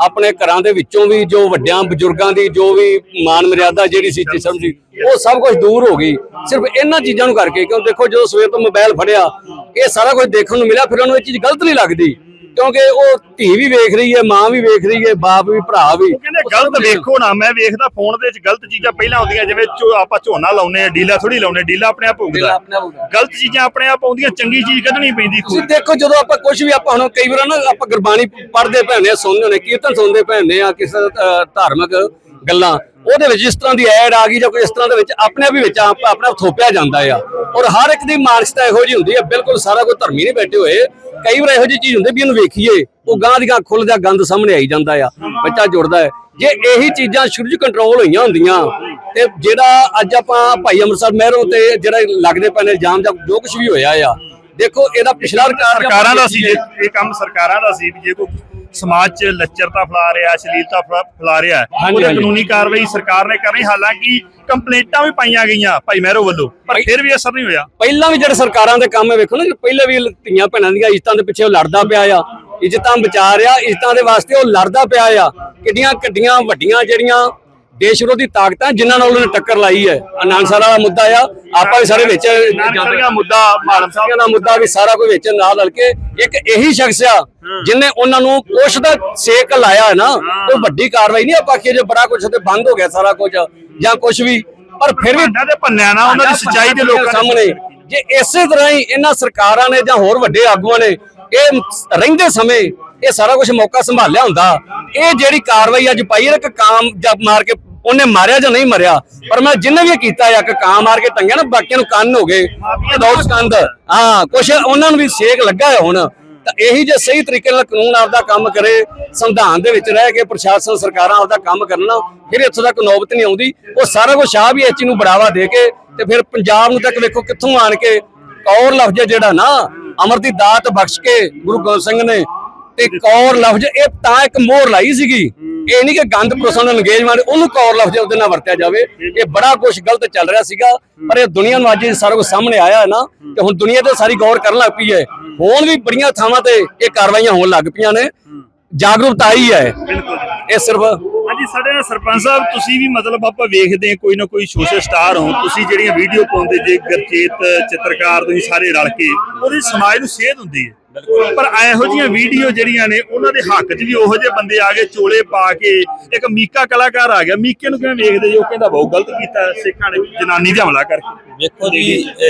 [SPEAKER 5] ਆਪਣੇ ਘਰਾਂ ਦੇ ਵਿੱਚੋਂ ਵੀ ਜੋ ਵੱਡਿਆਂ ਬਜ਼ੁਰਗਾਂ ਦੀ ਜੋ ਵੀ ਮਾਨ ਮਰਿਆਦਾ ਜਿਹੜੀ ਸੀ ਜਿਸਮ ਸੀ ਉਹ ਸਭ ਕੁਝ ਦੂਰ ਹੋ ਗਈ। ਸਿਰਫ ਇਹਨਾਂ ਚੀਜ਼ਾਂ ਨੂੰ ਕਰਕੇ ਕਿਉਂ ਦੇਖੋ ਜਦੋਂ ਸਵੇਰ ਤੋਂ ਮੋਬਾਈਲ ਫੜਿਆ ਇਹ ਸਾਰਾ ਕੁਝ ਦੇਖਣ ਨੂੰ ਮਿਲਿਆ ਫਿਰ ਉਹਨੂੰ ਇਹ ਚੀਜ਼ ਗਲਤ ਨਹੀਂ ਲੱਗਦੀ। ਕਿਉਂਕਿ ਉਹ ਧੀ ਵੀ ਵੇਖ ਰਹੀ ਹੈ ਮਾਂ ਵੀ ਵੇਖ ਰਹੀ ਹੈ ਬਾਪ ਵੀ ਭਰਾ ਵੀ।
[SPEAKER 1] ਉਹ ਕਹਿੰਦੇ ਗਲਤ ਵੇਖੋ ਨਾ ਮੈਂ ਵੇਖਦਾ ਫੋਨ ਦੇ ਵਿੱਚ ਗਲਤ ਚੀਜ਼ਾਂ ਪਹਿਲਾਂ ਆਉਂਦੀਆਂ ਜਿਵੇਂ ਝੋ- ਆਪਾਂ ਝੋਨਾ ਲਾਉਨੇ ਆ ਡੀਲਾ ਥੋੜੀ ਲਾਉਨੇ ਡੀਲਾ ਆਪਣੇ ਆਪ
[SPEAKER 5] ਆਪਣੇ ਆਪ ਹੁੰਦਾ।
[SPEAKER 1] ਗਲਤ ਚੀਜ਼ਾਂ ਆਪਣੇ ਆਪ ਆਉਂਦੀਆਂ ਚੰਗੀ ਚੀਜ਼ ਕੱਢਣੀ ਪੈਂਦੀ
[SPEAKER 5] ਤੁਸੀਂ ਦੇਖੋ ਜਦੋਂ ਆਪਾਂ ਕੁਝ ਵੀ ਆਪਾਂ ਹੁਣ ਕਈ ਵਾਰ ਨਾ ਆਪਾਂ ਗੁਰਬਾਣੀ ਪੜ੍ਹਦੇ ਭੈਣੇ ਸੁਣਦੇ ਹੁੰਦੇ ਕੀਰਤਨ ਸੁਣਦੇ ਭੈਣੇ ਆ ਕਿਸੇ ਧਾਰਮਿਕ ਗੱਲਾਂ, ਉਹਦੇ ਵਿੱਚ ਇਸ ਤਰ੍ਹਾਂ ਦੀ ਐਡ ਆ ਗਈ ਜਾਂ ਕੋਈ ਇਸ ਤਰ੍ਹਾਂ ਦੇ ਵਿੱਚ ਆਪਣੇ ਆਪ ਹੀ ਵਿੱਚ ਆਪ ਆਪਣੇ ਆਪ ਥੋਪਿਆ ਜਾਂਦਾ ਆ। ਔਰ ਹਰ ਇੱਕ ਦੀ ਮਾਨਸਿਕਤਾ ਇਹੋ ਜਿਹੀ ਹੁੰਦੀ ਹੈ ਬਿਲਕੁਲ ਸਾਰਾ ਕੋਈ ਧਰਮੀ ਨਹੀਂ ਬੈਠੇ ਹੋਏ। ਕਈ ਵਾਰ ਇਹੋ ਜਿਹੀ ਚੀਜ਼ ਹੁੰਦੀ ਵੀ ਇਹਨੂੰ ਵੇਖੀਏ, ਉਹ ਗਾਂ ਦੀ ਗਾਂ ਖੁੱਲਦਾ ਗੰਦ ਸਾਹਮਣੇ ਆਈ ਜਾਂਦਾ ਆ, ਬੱਚਾ ਜੁੜਦਾ ਹੈ। ਜੇ ਇਹੀ ਚੀਜ਼ਾਂ ਸ਼ੁਰੂ ਚ ਕੰਟਰੋਲ ਹੋਈਆਂ ਹੁੰਦੀਆਂ, ਤੇ ਜਿਹੜਾ ਅੱਜ ਆਪਾਂ ਭਾਈ ਅੰਮ੍ਰਿਤਸਰ ਮਹਿਰੋਂ ਤੇ ਜਿਹੜਾ ਲੱਗਦੇ ਪਏ ਨੇ ਇਲਜ਼ਾਮ ਜਾਂ ਜੋ ਕੁਝ ਵੀ ਹੋਇਆ ਆ ਦੇਖੋ ਇਹਦਾ ਪਿਛਲਾ
[SPEAKER 1] ਸਰਕਾਰਾਂ ਦਾ ਸੀ ਇਹ ਕੰਮ ਸਰਕਾਰਾਂ ਦਾ ਸੀ ਜੇ ਕੋਈ ਸਮਾਜ 'ਚ ਲੱਚਰਤਾ ਫੈਲਾ ਰਿਹਾ ਅਸ਼ਲੀਲਤਾ ਫੈਲਾ- ਰਿਹਾ ਉਹਦੇ। ਕਾਨੂੰਨੀ ਕਾਰਵਾਈ ਸਰਕਾਰ ਨੇ ਕਰਨੀ। ਹਾਲਾਂਕਿ ਕੰਪਲੇਂਟਾਂ ਵੀ ਪਾਈਆਂ ਗਈਆਂ ਭਾਈ ਮਹਿਰੋ ਵੱਲੋਂ ਪਰ ਫਿਰ ਵੀ ਅਸਰ ਨਹੀਂ ਹੋਇਆ।
[SPEAKER 5] ਪਹਿਲਾਂ ਵੀ ਜਿਹੜੇ ਸਰਕਾਰਾਂ ਦੇ ਕੰਮ ਹੈ ਵੇਖੋ ਨਾ ਪਹਿਲੇ ਵੀ ਧੀਆਂ ਭੈਣਾਂ ਦੀਆਂ ਇੱਜ਼ਤਾਂ ਦੇ ਪਿੱਛੇ ਉਹ ਲੜਦਾ ਪਿਆ ਆ ਇੱਜ਼ਤਾਂ ਬਚਾ ਰਿਹਾ ਇੱਜ਼ਤਾਂ ਦੇ ਵਾਸਤੇ ਉਹ ਲੜਦਾ ਪਿਆ ਆ। ਕਿੱਡੀਆਂ ਕਿੱਡੀਆਂ ਵੱਡੀਆਂ ਜਿਹੜੀਆਂ ਦੇਸ਼ ਵਿਰੋਧੀ ਤਾਕਤਾਂ ਜਿਨ੍ਹਾਂ ਨਾਲ ਉਹਨੇ ਟੱਕਰ ਲਾਈ ਹੈ। ਅਨਾਨਸਰ ਵਾਲਾ ਮੁੱਦਾ ਆ ਆਪਾਂ ਵੀ ਸਾਰੇ ਵਿੱਚ
[SPEAKER 1] ਨਾਨਕਸਰ ਦਾ ਮੁੱਦਾ ਮਾਲਮ ਸਾਹਿਬ
[SPEAKER 5] ਸਾਹਿਬ ਦਾ ਮੁੱਦਾ ਵੀ ਸਾਰਾ ਕੋਈ ਵਿੱਚ ਨਾਲ ਰਲ ਕੇ ਇੱਕ ਇਹੀ ਸ਼ਖਸ ਆ ਜਿਨੇ ਉਹਨਾਂ ਨੂੰ ਕੁਛ ਦਾ ਸੇਕ ਲਾਇਆ ਹੈ। ਨਾ ਉਹ ਵੱਡੀ ਕਾਰਵਾਈ ਨਹੀਂ ਆਪਾਂ ਆਖੀਏ ਜੇ ਬੜਾ ਕੁਛ ਤੇ ਬੰਦ ਹੋ ਗਿਆ ਸਾਰਾ ਕੁਝ ਜਾਂ ਕੁਝ ਵੀ ਪਰ ਫਿਰ ਵੀ
[SPEAKER 1] ਤੇ ਭੰਨਿਆ ਨਾ ਉਹਨਾਂ ਦੀ ਸੱਚਾਈ ਦੇ ਲੋਕਾਂ
[SPEAKER 5] ਸਾਹਮਣੇ। ਜੇ ਇਸੇ ਤਰ੍ਹਾਂ ਹੀ ਇਹਨਾਂ ਸਰਕਾਰਾਂ ਨੇ ਜਾਂ ਹੋਰ ਵੱਡੇ ਆਗੂਆਂ ਨੇ ਇਹ ਰਹਿੰਦੇ ਸਮੇਂ ਇਹ ਸਾਰਾ ਕੁਝ ਮੌਕਾ ਸੰਭਾਲਿਆ ਹੁੰਦਾ। ਇਹ ਜਿਹੜੀ ਕਾਰਵਾਈ ਅੱਜ ਪਾਈ ਹੈ ਇੱਕ ਕਾਮ ਜਦ ਮਾਰ ਕੇ ਉਹਨੇ ਮਾਰਿਆ ਜਾਂ ਨਹੀਂ ਮਰਿਆ ਪਰ ਮੈਂ ਜਿੰਨੇ ਵੀ ਕੀਤਾ ਆ ਕਿ ਕਾਂ ਮਾਰ ਕੇ ਟੰਗਿਆ ਨਾ ਬਾਕੀਆਂ ਨੂੰ ਕੰਨ ਹੋ ਗਏ। ਦੌੜ ਕੰਦ ਹਾਂ ਕੁਛ ਉਹਨਾਂ ਨੂੰ ਵੀ ਸੇਕ ਲੱਗਾ ਹੈ ਹੁਣ। ਤਾਂ ਇਹੀ ਜੇ ਸਹੀ ਤਰੀਕੇ ਨਾਲ ਕਾਨੂੰਨ ਆਪਦਾ ਕੰਮ ਕਰੇ ਸੰਵਿਧਾਨ ਦੇ ਵਿੱਚ ਰਹਿ ਕੇ ਪ੍ਰਸ਼ਾਸਨ ਸਰਕਾਰਾਂ ਆਪਦਾ ਕੰਮ ਕਰਨਾ ਫਿਰ ਇੱਥੋਂ ਤੱਕ ਨੌਬਤ ਨਹੀਂ ਆਉਂਦੀ। ਉਹ ਸਾਰਾ ਕੁਝ ਆ ਵੀ ਇਸ ਚੀਜ਼ ਨੂੰ ਬੜਾਵਾ ਦੇ ਕੇ ਤੇ ਫਿਰ ਪੰਜਾਬ ਨੂੰ ਤੱਕ ਵੇਖੋ ਕਿੱਥੋਂ ਆਣ ਕੇ ਕੌਰ ਲਫ਼ਜ਼ ਜਿਹੜਾ ਨਾ ਅਮਰ ਦੀ ਦਾਤ ਬਖਸ਼ ਕੇ ਗੁਰੂ ਗੋਬਿੰਦ ਸਿੰਘ ਨੇ ਤੇ ਕੌਰ ਲਫ਼ਜ਼ ਇਹ ਤਾਂ ਇੱਕ ਮੋਹਰ ਲਾਈ ਸੀਗੀ। ਇਹ ਨਹੀਂ ਕਿ ਗੰਦ ਪਰਸਨਲ ਅੰਗੇਜਮੈਂਟ ਉਹਨੂੰ ਕੌਰ ਲਫ਼ਜ਼ ਉਹਦੇ ਨਾਲ ਵਰਤਿਆ ਜਾਵੇ। ਇਹ ਬੜਾ ਕੁਝ ਗਲਤ ਚੱਲ ਰਿਹਾ ਸੀਗਾ ਪਰ ਇਹ ਦੁਨੀਆ ਨੂੰ ਅੱਜ ਸਾਰਾ ਕੁਝ ਸਾਹਮਣੇ ਆਇਆ ਹੈ ਨਾ ਤੇ ਹੁਣ ਦੁਨੀਆ ਤੇ ਸਾਰੀ ਗੌਰ ਕਰਨ ਲੱਗ ਪਈ ਹੈ। ਹੁਣ ਵੀ ਬੜੀਆਂ ਥਾਵਾਂ ਤੇ ਇਹ ਕਾਰਵਾਈਆਂ ਹੋਣ ਲੱਗ ਪਈਆਂ ਨੇ। ਜਾਗਰੂਕਤਾ ਆਈ ਹੈ। ਇਹ ਸਿਰਫ
[SPEAKER 1] ਹਾਂਜੀ ਸਾਡੇ ਨਾਲ ਸਰਪੰਚ ਸਾਹਿਬ ਤੁਸੀਂ ਵੀ ਮਤਲਬ ਆਪਾਂ ਵੇਖਦੇ ਹਾਂ ਕੋਈ ਨਾ ਕੋਈ ਸੋਸ਼ਲ ਸਟਾਰ ਹੋ। ਤੁਸੀਂ ਜਿਹੜੀਆਂ ਵੀਡੀਓ ਪਾਉਂਦੇ ਜੇ ਗਰਚੇਤ ਚਿੱਤਰਕਾਰ ਤੁਸੀਂ ਸਾਰੇ ਰਲ ਕੇ ਉਹਦੀ ਸਮਾਜ ਨੂੰ ਸੇਧ ਹੁੰਦੀ ਹੈ। ਪਰ ਇਹੋ ਜੀਆਂ ਵੀਡੀਓ ਜਿਹੜੀਆਂ ਨੇ, ਉਹਨਾਂ ਦੇ ਹੱਕ 'ਚ ਵੀ ਉਹੋ ਜਿਹੇ ਬੰਦੇ ਆ ਗਏ, ਚੋਲੇ ਪਾ ਕੇ, ਇੱਕ ਮੀਕਾ ਕਲਾਕਾਰ ਆ ਗਿਆ, ਮੀਕੇ ਨੂੰ ਕਿਵੇਂ ਵੇਖਦੇ ਜੀ? ਉਹ ਕਹਿੰਦਾ ਬਹੁਤ ਗਲਤ ਕੀਤਾ, ਸਿੱਖਾਂ ਨੇ ਜਨਾਨੀ ਤੇ ਹਮਲਾ ਕਰਕੇ।
[SPEAKER 6] ਵੇਖੋ ਜੀ,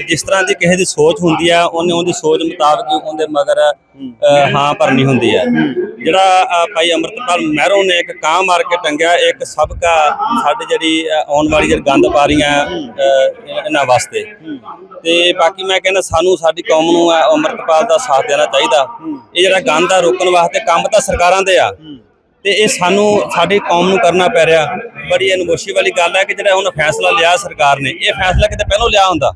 [SPEAKER 6] ਜਿਸ ਤਰ੍ਹਾਂ ਦੀ ਕਿਸੇ ਦੀ ਸੋਚ ਹੁੰਦੀ ਆ, ਉਹਨੇ ਉਹਦੀ ਸੋਚ ਮੁਤਾਬਕ ਉਹਦੇ ਮਗਰ ਹਾਂ। ਭਰਨੀ ਹੁੰਦੀ ਹੈ। ਜਿਹੜਾ ਭਾਈ ਅਮਰਤਪਾਲ ਮਹਿਰੋਂ ਨੇ ਇੱਕ ਕਾਂ ਮਾਰ ਕੇ ਟੰਗਿਆ ਇੱਕ ਸਬਕਾ ਸਾਡੇ ਜਿਹੜੀ ਆਉਣ ਵਾਲੀ ਜਿਹੜੀ ਗੰਦ ਪਾ ਰਹੀਆਂ ਇਹਨਾਂ ਵਾਸਤੇ। ਤੇ ਬਾਕੀ ਮੈਂ ਕਹਿੰਦਾ ਸਾਨੂੰ ਸਾਡੀ ਕੌਮ ਨੂੰ ਅਮਰਤਪਾਲ ਦਾ ਸਾਥ ਦੇਣਾ ਚਾਹੀਦਾ। ਇਹ ਜਿਹੜਾ ਗੰਦ ਆ ਰੋਕਣ ਵਾਸਤੇ ਕੰਮ ਤਾਂ ਸਰਕਾਰਾਂ ਦੇ ਆ। ਤੇ ਇਹ ਸਾਨੂੰ ਸਾਡੀ ਕੌਮ ਨੂੰ ਕਰਨਾ ਪੈ ਰਿਹਾ। ਬੜੀ ਅਨਮੋਸ਼ੀ ਵਾਲੀ ਗੱਲ ਹੈ ਕਿ ਜਿਹੜਾ ਹੁਣ ਫੈਸਲਾ ਲਿਆ ਸਰਕਾਰ ਨੇ ਇਹ ਫੈਸਲਾ ਕਿਤੇ ਪਹਿਲਾਂ ਲਿਆ ਹੁੰਦਾ?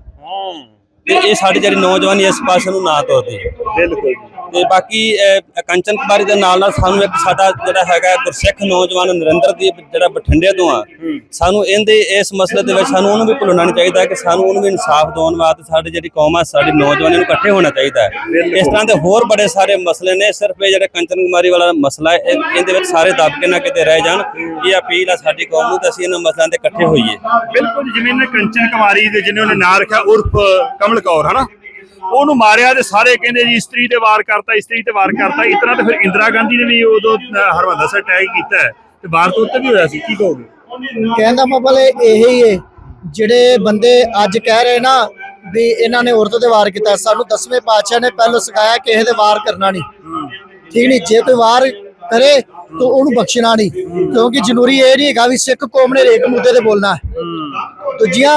[SPEAKER 6] ਤੇ ਇਹ ਸਾਡੀ ਜਿਹੜੀ ਨੌਜਵਾਨੀ ਇਸ ਪਾਸੇ ਨੂੰ ਨਾ ਤੋਰਦੀ।
[SPEAKER 1] ਬਿਲਕੁਲ
[SPEAKER 6] ਤੇ ਬਾਕੀ ਕੰਚਨ ਕੁਮਾਰੀ ਦੇ ਨਾਲ ਨਾਲ ਸਾਨੂੰ ਇੱਕ ਸਾਡਾ ਜਿਹੜਾ ਹੈਗਾ ਗੁਰਸਿੱਖ ਨੌਜਵਾਨ ਨਰਿੰਦਰਦੀਪ ਜਿਹੜਾ ਬਠਿੰਡੇ ਤੋਂ ਆ ਸਾਨੂੰ ਇਹਦੇ ਇਸ ਮਸਲੇ ਦੇ ਵਿੱਚ ਸਾਨੂੰ ਉਹਨੂੰ ਵੀ ਭੁੱਲਣਾ ਨਹੀਂ ਚਾਹੀਦਾ ਕਿ ਸਾਨੂੰ ਉਹਨੂੰ ਵੀ ਇਨਸਾਫ ਦਿਵਾਉਣ ਵਾਸਤੇ ਸਾਡੀ ਜਿਹੜੀ ਕੌਮ ਆ ਸਾਡੀ ਨੌਜਵਾਨਾਂ ਨੂੰ ਇਕੱਠੇ ਹੋਣਾ ਚਾਹੀਦਾ ਹੈ। ਇਸ ਤਰ੍ਹਾਂ ਦੇ ਹੋਰ ਬੜੇ ਸਾਰੇ ਮਸਲੇ ਨੇ ਸਿਰਫ ਇਹ ਜਿਹੜਾ ਕੰਚਨ ਕੁਮਾਰੀ ਵਾਲਾ ਮਸਲਾ ਹੈ ਇਹ- ਇਹਦੇ ਵਿੱਚ ਸਾਰੇ ਦਬਕੇ ਨਾ ਕਿਤੇ ਰਹਿ ਜਾਣ ਇਹ ਅਪੀਲ ਆ ਸਾਡੀ ਕੌਮ ਨੂੰ ਤੇ ਅਸੀਂ ਇਹਨਾਂ ਮਸਲਿਆਂ ਤੇ ਇਕੱਠੇ ਹੋਈਏ।
[SPEAKER 1] ਬਿਲਕੁਲ ਜਿਵੇਂ ਨੇ ਕੰਚਨ ਕੁਮਾਰੀ ਦੇ ਜਿਹਨੇ ਉਹਨੇ ਨਾਂ ਰੱਖਿਆ ਉਰਫ ਕਮਲ ਕੌਰ ਹਨਾ? ਉਹਨੂੰ ਮਾਰਿਆ ਤੇ ਸਾਰੇ ਕਹਿੰਦੇ ਜੀ ਇਸਤਰੀ ਤੇ ਵਾਰ ਕਰਤਾ ਇਸਤਰੀ ਤੇ ਵਾਰ ਕਰਤਾ। ਤਰ੍ਹਾਂ ਤੇ ਫਿਰ ਇੰਦਰਾ ਗਾਂਧੀ ਨੇ ਵੀ ਉਦੋਂ ਹਰਵੰਦਰ ਸਾਹਿਬ ਅਟੈਕ ਕੀਤਾ ਹੈ। ਤੇ ਵਾਰ ਤੋਂ ਉੱਤੇ ਵੀ ਹੋਇਆ ਸੀ ਕੀ ਕਹੋਗੇ?
[SPEAKER 7] ਕਹਿਣ ਦਾ ਮਤਲਬ ਇਹ ਇਹੀ ਹੈ ਜਿਹੜੇ ਬੰਦੇ ਅੱਜ ਕਹਿ ਰਹੇ ਨਾ ਵੀ ਇਹਨਾਂ ਨੇ ਔਰਤ ਤੇ ਵਾਰ ਕੀਤਾ ਸਾਨੂੰ ਦਸਵੇਂ ਪਾਤਸ਼ਾਹ ਨੇ ਪਹਿਲਾਂ ਸਿਖਾਇਆ ਕਿਸੇ ਦੇ ਵਾਰ ਕਰਨਾ ਨਹੀਂ। ਠੀਕ ਨਹੀਂ ਜੇ ਕੋਈ ਵਾਰ ਕਰੇ ਤਾਂ ਉਹਨੂੰ ਬਖਸ਼ਣਾ ਨਹੀਂ, ਕਿਉਂਕਿ ਜ਼ਰੂਰੀ ਇਹ ਨਹੀਂ ਹੈਗਾ ਵੀ ਸਿੱਖ ਕੌਮ ਨੇ ਹਰੇਕ ਮੁੱਦੇ ਤੇ ਬੋਲਣਾ ਦੂਜੀਆਂ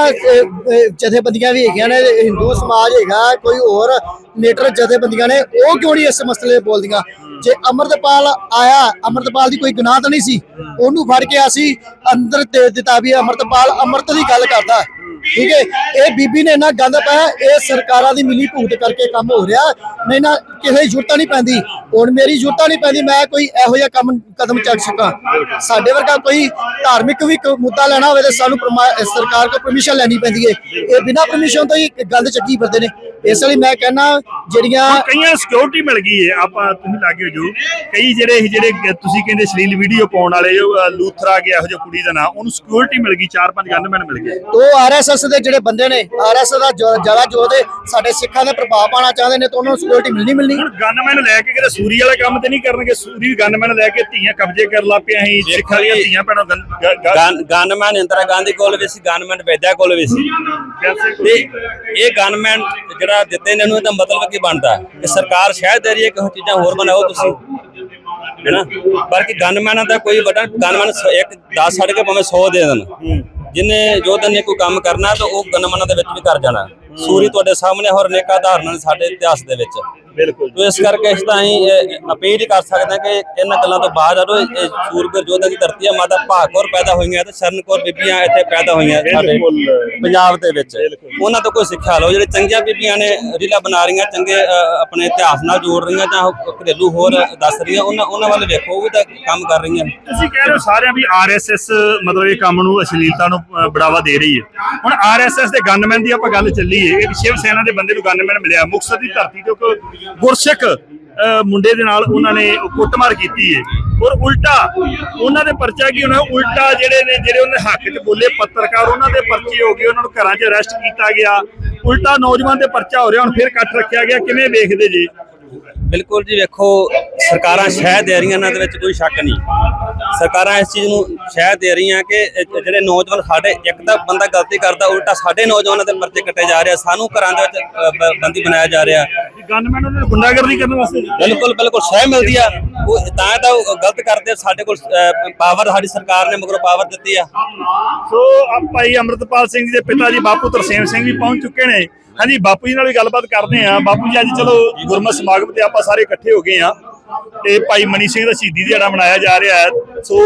[SPEAKER 7] ਜਥੇਬੰਦੀਆਂ ਵੀ ਹੈਗੀਆਂ ਨੇ, ਹਿੰਦੂ ਸਮਾਜ ਹੈਗਾ, ਕੋਈ ਹੋਰ ਨੇਟਰ ਜਥੇਬੰਦੀਆਂ ਨੇ, ਉਹ ਕਿਉਂ ਨਹੀਂ ਇਸ ਮਸਲੇ 'ਤੇ ਬੋਲਦੀਆਂ? ਜੇ ਅਮਰਤਪਾਲ ਆਇਆ, ਅਮਰਤਪਾਲ ਦੀ ਕੋਈ ਗੁਨਾਹ ਤਾਂ ਨਹੀਂ ਸੀ? ਉਹਨੂੰ ਫੜ ਕੇ ਅਸੀਂ ਅੰਦਰ ਦੇ ਦਿੱਤਾ ਵੀ ਅਮਰਤਪਾਲ ਅਮਰਤ ਦੀ ਗੱਲ ਕਰਦਾ ਠੀਕ ਹੈ? ਇਹ ਬੀਬੀ ਨੇ ਇੰਨਾ ਗੰਦ ਪਾਇਆ ਇਹ ਸਰਕਾਰਾਂ ਦੀ ਮਿਲੀ ਭੂਤ ਕਰਕੇ ਕੰਮ ਹੋ ਰਿਹਾ। ਨਹੀਂ ਨਾ ਕਿਸੇ ਦੀ ਜ਼ਰੂਰਤ ਨਹੀਂ ਪੈਂਦੀ। ਹੁਣ ਮੇਰੀ ਜ਼ਰੂਰਤ ਨਹੀਂ ਪੈਂਦੀ ਮੈਂ ਕੋਈ ਇਹੋ ਜਿਹਾ ਕੰਮ ਕਦਮ ਚੱਕ ਸਕਾਂ। ਸਾਡੇ ਵਰਗਾ ਕੋਈ ਧਾਰਮਿਕ ਵੀ ਮੁੱਦਾ ਲੈਣਾ ਹੋਵੇ ਤੇ ਸਾਨੂੰ ਸਰਕਾਰ ਕੋਲ ਪਰਮਿਸ਼ਨ ਲੈਣੀ ਪੈਂਦੀ ਹੈ। ਇਹ ਬਿਨਾਂ ਪਰਮਿਸ਼ਨ ਤੋਂ ਹੀ ਗੰਦ ਚੱਕੀ ਫਿਰਦੇ ਨੇ। ਇਸ ਲਈ ਮੈਂ ਕਹਿੰਦਾ ਜਿਹੜੀਆਂ
[SPEAKER 1] ਕਈਆਂ ਸਿਕਿਉਰਿਟੀ ਮਿਲ ਗਈ ਹੈ ਆਪਾਂ ਤੁਸੀਂ ਲਾਗੇ ਹੋ ਜੋ। ਕਈ ਜਿਹੜੇ ਇਹ ਜਿਹੜੇ ਤੁਸੀਂ ਕਹਿੰਦੇ ਸ਼ਲੀਲ ਵੀਡੀਓ ਪਾਉਣ ਵਾਲੇ ਅਹ, ਲੂਥਰਾ ਗਿਆ ਇਹੋ ਜਿਹੀ ਕੁੜੀ ਦਾ ਨਾਂ ਉਹਨੂੰ ਸਿਕਿਉਰਿਟੀ ਮਿਲ ਗਈ ਚਾਰ ਪੰਜ ਗਨਮੈਨ ਮਿਲ ਗਏ।
[SPEAKER 7] ਉਹ ਆਰਐਸਐਸ ਦੇ ਜਿਹੜੇ ਬੰਦੇ ਨੇ ਆਰਐਸਐਸ ਦਾ ਜ਼ਿਆਦਾ ਜੋ ਦੇ ਸਾਡੇ ਸਿੱਖਾਂ ਦੇ ਪ੍ਰਭਾਵ ਪਾਣਾ ਚਾਹੁੰਦੇ ਨੇ ਤਾਂ ਉਹਨਾਂ ਨੂੰ ਸਿਕਿਉਰਿਟੀ ਮਿਲਣੀ ਮਿਲਣੀ।
[SPEAKER 1] ਹੁਣ ਗਨਮੈਨ ਲੈ ਕੇ ਕਿਤੇ ਸੂਰੀ ਵਾਲਾ ਕੰਮ ਤੇ ਨਹੀਂ ਕਰਨਗੇ ਸੂਰੀ ਗਨਮੈਨ ਲੈ ਕੇ ਧੀਆਂ ਕਬਜ਼ੇ ਕਰ ਲਾ ਪਿਆ ਅਸੀਂ ਸਿੱਖਾਂ ਦੀਆਂ ਧੀਆਂ ਗਨ
[SPEAKER 6] ਗਨਮੈਨ ਇੰਦਰਾ ਗਾਂਧੀ ਕੋਲ ਵੀ ਸੀ ਗਨਮੈਨ ਵੈਦਿਆ ਕੋਲ ਵੀ ਸੀ। ਤੇ ਇਹ ਗਨਮੈਨ ਜਿਹੜਾ ਦਿੱਤੇ ਨੇ ਇਹਨੂੰ ਇਹਦਾ ਮਤਲਬ ਕੀ ਬਣਦਾ? ਕਿ ਸਰਕਾਰ ਸ਼ਾਇਦ ਦੇ ਰਹੀ ਹੈ ਕਿ ਉਹ ਚੀਜ਼ਾਂ ਹੋਰ ਬਣਾਓ ਤੁਸੀਂ। ਹੈਨਾ ਪਰ ਕਿ ਗਨਮੈਨਾਂ ਦਾ ਕੋਈ ਵੱਡਾ ਗਨਮੈਨ ਇੱਕ 10 ਛੱਡ ਕੇ ਭਾਵੇਂ 100 ਦੇ ਦੇਣ। ਜਿਨੇ ਜੋ ਦਿਨ ਨੇ ਕੋਈ ਕੰਮ ਕਰਨਾ ਤਾਂ ਉਹ ਗਨਮੈਨਾਂ ਦੇ ਵਿੱਚ ਵੀ ਕਰ ਜਾਣਾ ਸੂਰੀ ਤੁਹਾਡੇ ਸਾਹਮਣੇ ਹੋਰ ਨੇਕਾ ਧਾਰਨਾ ਸਾਡੇ ਇਤਿਹਾਸ ਦੇ ਵਿੱਚ।
[SPEAKER 1] ਬਿਲਕੁਲ
[SPEAKER 6] ਤੋ ਇਸ ਕਰਕੇ ਇਸ ਤਾਂ ਅਸੀਂ ਅਪੀਲ ਹੀ ਕਰ ਸਕਦੇ ਹਾਂ ਕਿ ਇਹਨਾਂ ਗੱਲਾਂ ਤੋਂ ਬਾਅਦ ਹਟੋ ਇਹ ਸੂਰਬੀਰ ਯੋਧਾ ਦੀ ਧਰਤੀ ਹੈ ਮਾਤਾ ਭਾਗੌਰ ਪੈਦਾ ਹੋਈਆਂ ਤੇ ਸ਼ਰਨਕੌਰ ਬੀਬੀਆਂ ਇੱਥੇ ਪੈਦਾ ਹੋਈਆਂ ਸਾਡੇ ਪੰਜਾਬ ਦੇ ਵਿੱਚ। ਉਹਨਾਂ ਤੋਂ ਕੋਈ ਸਿੱਖਿਆ ਲਓ। ਜਿਹੜੇ ਚੰਗੀਆਂ ਬੀਬੀਆਂ ਨੇ ਰੀਲਾ ਬਣਾ ਰਹੀਆਂ ਚੰਗੇ ਆਪਣੇ ਇਤਿਹਾਸ ਨਾਲ ਜੋੜ ਰਹੀਆਂ ਜਾਂ ਘਰੇਲੂ ਹੋਰ ਦੱਸ ਰਹੀਆਂ ਉਹਨਾਂ ਉਹਨਾਂ ਵੱਲ ਵੇਖੋ ਉਹ ਵੀ ਤਾਂ ਕੰਮ ਕਰ ਰਹੀਆਂ।
[SPEAKER 1] ਤੁਸੀਂ ਕਹਿ ਰਹੇ ਹੋ ਸਾਰਿਆਂ ਵੀ ਆਰਐਸਐਸ ਮਤਲਬ ਇਹ ਕੰਮ ਨੂੰ ਅਸ਼ਲੀਲਤਾ ਨੂੰ ਬੜਾਵਾ ਦੇ ਰਹੀ ਹੈ। ਹੁਣ ਆਰਐਸਐਸ ਦੇ ਗਨਮੈਨ ਦੀ ਆਪਾਂ ਗੱਲ ਚੱਲੀ ਹੈ ਇੱਕ ਸ਼ਿਵ ਸੈਨਾ ਦੇ ਬੰਦੇ ਨੂੰ ਗਨਮੈਨ ਮਿਲਿਆ। ਮੁਕਤਸਰ ਦੀ ਧਰਤੀ ਤੇ ਇੱਕ ਗੁਰਸਿੱਖ ਮੁੰਡੇ ਦੇ ਨਾਲ ਉਹਨਾਂ ਨੇ ਕੁੱਟਮਾਰ ਕੀਤੀ ਹੈ ਔਰ ਉਲਟਾ ਉਹਨਾਂ ਦੇ ਪਰਚਾ ਕੀ ਉਹਨਾਂ ਉਲਟਾ ਜਿਹੜੇ ਨੇ, ਜਿਹੜੇ ਉਹਨੇ ਹੱਕ 'ਚ ਬੋਲੇ ਪੱਤਰਕਾਰ, ਉਹਨਾਂ ਦੇ ਪਰਚੇ ਹੋ ਗਏ, ਉਹਨਾਂ ਨੂੰ ਘਰਾਂ 'ਚ ਅਰੈਸਟ ਕੀਤਾ ਗਿਆ। ਉਲਟਾ ਨੌਜਵਾਨ ਦੇ ਪਰਚਾ ਹੋ ਰਿਹਾ, ਹੁਣ ਫਿਰ ਇਕੱਠ ਰੱਖਿਆ ਗਿਆ, ਕਿਵੇਂ ਵੇਖਦੇ ਜੀ?
[SPEAKER 6] ਬਿਲਕੁਲ ਜੀ, ਵੇਖੋ ਸਰਕਾਰਾਂ ਸ਼ਹਿ ਦੇ ਰਹੀਆਂ ਇਹਨਾਂ ਦੇ ਵਿੱਚ ਕੋਈ ਸ਼ੱਕ ਨਹੀਂ। ਸਰਕਾਰਾਂ ਇਸ ਚੀਜ਼ ਨੂੰ ਸ਼ਹਿ ਦੇ ਰਹੀਆਂ ਕਿ ਜਿਹੜੇ ਨੌਜਵਾਨ ਸਾਡੇ ਇੱਕ ਤਾਂ ਬੰਦਾ ਗਲਤੀ ਕਰਦਾ ਉਲਟਾ ਸਾਡੇ ਨੌਜਵਾਨਾਂ ਦੇ ਪਰਚੇ ਕੱਟੇ ਜਾ ਰਹੇ ਆ ਸਾਨੂੰ ਘਰਾਂ ਦੇ ਵਿੱਚ ਬੰਦੀ ਬਣਾਇਆ ਜਾ ਰਿਹਾ।
[SPEAKER 1] ਗਨਮੈਨ ਉਹਨਾਂ ਨੂੰ ਗੁੰਡਾਗਰਦੀ ਕਰਨ ਵਾਸਤੇ
[SPEAKER 6] ਬਿਲਕੁਲ ਬਿਲਕੁਲ ਸ਼ਹਿ ਮਿਲਦੀ ਆ। ਉਹ ਤਾਂ ਤਾਂ ਗਲਤ ਕਰਦੇ ਸਾਡੇ ਕੋਲ ਪਾਵਰ ਸਾਡੀ ਸਰਕਾਰ ਨੇ ਮਗਰੋਂ ਪਾਵਰ ਦਿੱਤੀ ਆ।
[SPEAKER 1] ਸੋ ਆ ਭਾਈ ਅਮਰਤਪਾਲ ਸਿੰਘ ਜੀ ਦੇ ਪਿਤਾ ਜੀ ਬਾਪੂ ਤਰਸੇਮ ਸਿੰਘ ਵੀ ਪਹੁੰਚ ਚੁੱਕੇ ਨੇ। ਹਾਂਜੀ ਬਾਪੂ ਜੀ ਨਾਲ ਵੀ ਗੱਲਬਾਤ ਕਰਦੇ ਆ। ਬਾਪੂ ਜੀ ਅੱਜ ਚਲੋ ਗੁਰਮਤਿ ਸਮਾਗਮ ਤੇ ਆਪਾਂ ਸਾਰੇ ਇਕੱਠੇ ਹੋ ਗਏ ਆ। ਤੇ ਭਾਈ ਮਨੀ ਸਿੰਘ ਦਾ ਸ਼ਹੀਦੀ ਦਿਹਾੜਾ ਮਨਾਇਆ ਜਾ ਰਿਹਾ ਹੈ। ਸੋ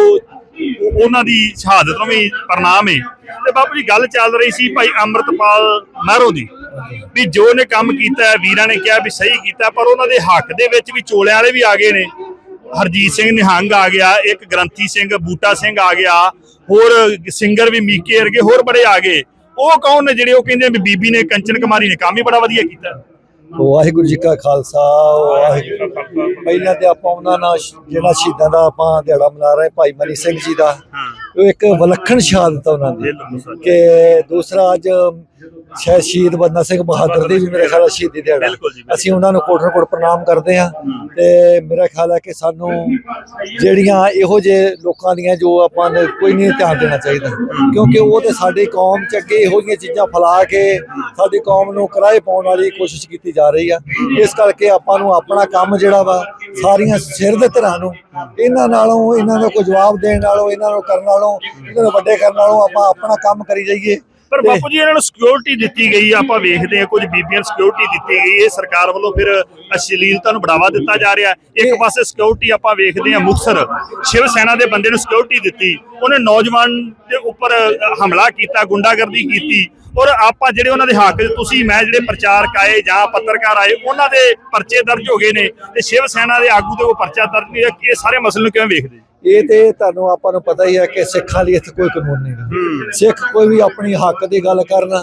[SPEAKER 1] ਉਹਨਾਂ ਦੀ ਸ਼ਹਾਦਤ ਨੂੰ ਵੀ ਪ੍ਰਣਾਮ ਹੈ ਤੇ ਬਾਪੂ ਜੀ, ਗੱਲ ਚੱਲ ਰਹੀ ਸੀ ਭਾਈ ਅਮਰਤਪਾਲ ਮਹਿਰੋ ਦੀ, ਵੀ ਜੋ ਨੇ ਕੰਮ ਕੀਤਾ ਹੈ, ਵੀਰਾਂ ਨੇ ਕਿਹਾ ਵੀ ਸਹੀ ਕੀਤਾ, ਪਰ ਉਹਨਾਂ ਦੇ ਹੱਕ ਦੇ ਵਿੱਚ ਵੀ ਚੋਲਿਆਂ ਵਾਲੇ ਵੀ ਆ ਗਏ ਨੇ। ਹਰਜੀਤ ਸਿੰਘ ਨਿਹੰਗ ਆ ਗਿਆ, ਇੱਕ ਗ੍ਰੰਥੀ ਸਿੰਘ, ਬੂਟਾ ਸਿੰਘ ਆ ਗਿਆ, ਹੋਰ ਸਿੰਗਰ ਵੀ ਮੀਕੇ ਵਰਗੇ ਹੋਰ ਬੜੇ ਆ ਗਏ। ਉਹ ਕੌਣ ਨੇ ਜਿਹੜੇ ਉਹ ਕਹਿੰਦੇ ਵੀ ਬੀਬੀ ਨੇ, ਕੰਚਨ ਕੁਮਾਰੀ ਨੇ, ਕੰਮ ਹੀ ਬੜਾ ਵਧੀਆ ਕੀਤਾ।
[SPEAKER 8] ਵਾਹਿਗੁਰੂ ਜੀ ਕਾ ਖਾਲਸਾ, ਵਾਹਿਗੁਰੂ ਪਹਿਲਾਂ ਤੇ ਆਪਾਂ ਉਹਨਾਂ ਨਾਲ ਜਿਹੜਾ ਸ਼ਹੀਦਾਂ ਦਾ ਆਪਾਂ ਦਿਹਾੜਾ ਮਨਾ ਰਹੇ ਭਾਈ ਮਨੀ ਸਿੰਘ ਜੀ ਦਾ ਉਹ ਇੱਕ ਵਿਲੱਖਣ ਸ਼ਹਾਦਤ ਉਹਨਾਂ ਦੀ ਕਿ ਦੂਸਰਾ ਅੱਜ ਸ਼ਾਇਦ ਸ਼ਹੀਦ ਬੰਦਾ ਸਿੰਘ ਬਹਾਦਰ ਦੀ ਵੀ ਮੇਰੇ ਖਿਆਲ ਸ਼ਹੀਦੀ ਦਿਹਾੜਾ।
[SPEAKER 1] ਜੀ।
[SPEAKER 8] ਅਸੀਂ ਉਹਨਾਂ ਨੂੰ ਕੋਟ ਕੋਟ ਪ੍ਰਣਾਮ ਕਰਦੇ ਹਾਂ ਤੇ ਮੇਰਾ ਖਿਆਲ ਹੈ ਕਿ ਸਾਨੂੰ ਜਿਹੜੀਆਂ ਇਹੋ ਜਿਹੇ ਲੋਕਾਂ ਦੀਆਂ ਜੋ ਆਪਾਂ ਨੇ ਕੋਈ ਨਹੀਂ ਧਿਆਨ ਦੇਣਾ ਚਾਹੀਦਾ ਕਿਉਂਕਿ ਉਹ ਤੇ ਸਾਡੀ ਕੌਮ ਚ ਅੱਗੇ ਇਹੋ ਜਿਹੀਆਂ ਚੀਜ਼ਾਂ ਫੈਲਾ ਕੇ ਸਾਡੀ ਕੌਮ ਨੂੰ ਕਿਰਾਏ ਪਾਉਣ ਵਾਲੀ ਕੋਸ਼ਿਸ਼ ਕੀਤੀ ਜਾ ਰਹੀ ਆ। ਇਸ ਕਰਕੇ ਆਪਾਂ ਨੂੰ ਆਪਣਾ ਕੰਮ ਜਿਹੜਾ ਵਾ ਸਾਰੀਆਂ ਸਿਰ ਦੇ ਧਰਾਂ ਨੂੰ। ਇਹਨਾਂ ਨਾਲੋਂ ਇਹਨਾਂ ਦਾ ਕੋਈ ਜਵਾਬ ਦੇਣ ਨਾਲੋਂ ਇਹਨਾਂ ਨੂੰ ਕਰਨ ਨਾਲੋਂ ਇਹਨਾਂ ਨੂੰ ਵੱਡੇ ਕਰਨ ਨਾਲੋਂ ਆਪਾਂ ਆਪਣਾ ਕੰਮ ਕਰੀ ਜਾਈਏ।
[SPEAKER 1] ਪਰ ਬਾਪੂ ਜੀ ਇਹਨਾਂ ਨੂੰ ਸਿਕਿਉਰਿਟੀ ਦਿੱਤੀ ਗਈ ਆ, ਆਪਾਂ ਵੇਖਦੇ ਆ ਕੁਝ ਬੀਬੀਆਂ ਨੂੰ ਸਿਕਿਉਰਿਟੀ ਦਿੱਤੀ ਗਈ ਇਹ ਸਰਕਾਰ ਵੱਲੋਂ ਫਿਰ ਅਸ਼ਲੀਲਤਾ ਨੂੰ ਬੜਾਵਾ ਦਿੱਤਾ ਜਾ ਰਿਹਾ ਇੱਕ ਪਾਸੇ ਸਿਕਿਉਰਿਟੀ ਆਪਾਂ ਵੇਖਦੇ ਆ ਮੁਕਸਰ ਸ਼ਿਵ ਸੈਨਾ ਦੇ ਬੰਦੇ ਨੂੰ ਸਿਕਿਉਰਿਟੀ ਦਿੱਤੀ। ਉਹਨੇ ਨੌਜਵਾਨ ਦੇ ਉੱਪਰ ਹਮਲਾ ਕੀਤਾ ਗੁੰਡਾਗਰਦੀ ਕੀਤੀ। ਔਰ ਆਪਾਂ ਜਿਹੜੇ ਉਹਨਾਂ ਦੇ ਹੱਕ ਤੁਸੀਂ ਮੈਂ ਜਿਹੜੇ ਪ੍ਰਚਾਰਕ ਆਏ ਜਾਂ ਪੱਤਰਕਾਰ ਆਏ ਉਹਨਾਂ ਦੇ ਪਰਚੇ ਦਰਜ ਹੋ ਗਏ ਨੇ ਤੇ ਸ਼ਿਵ ਸੈਨਾ ਦੇ ਆਗੂ ਤੇ ਉਹ ਪਰਚਾ ਦਰਜ ਨਹੀਂ ਹੈ ਇਹ ਸਾਰੇ ਮਸਲੇ ਨੂੰ ਕਿਵੇਂ ਵੇਖਦੇ?
[SPEAKER 8] ਇਹ ਤੇ ਤੁਹਾਨੂੰ ਆਪਾਂ ਨੂੰ ਪਤਾ ਹੀ ਹੈ ਕਿ ਸਿੱਖਾਂ ਲਈ ਇੱਥੇ ਕੋਈ ਕਾਨੂੰਨ ਨਹੀਂ ਗਾ। ਸਿੱਖ ਕੋਈ ਵੀ ਆਪਣੀ ਹੱਕ ਦੀ ਗੱਲ ਕਰਨ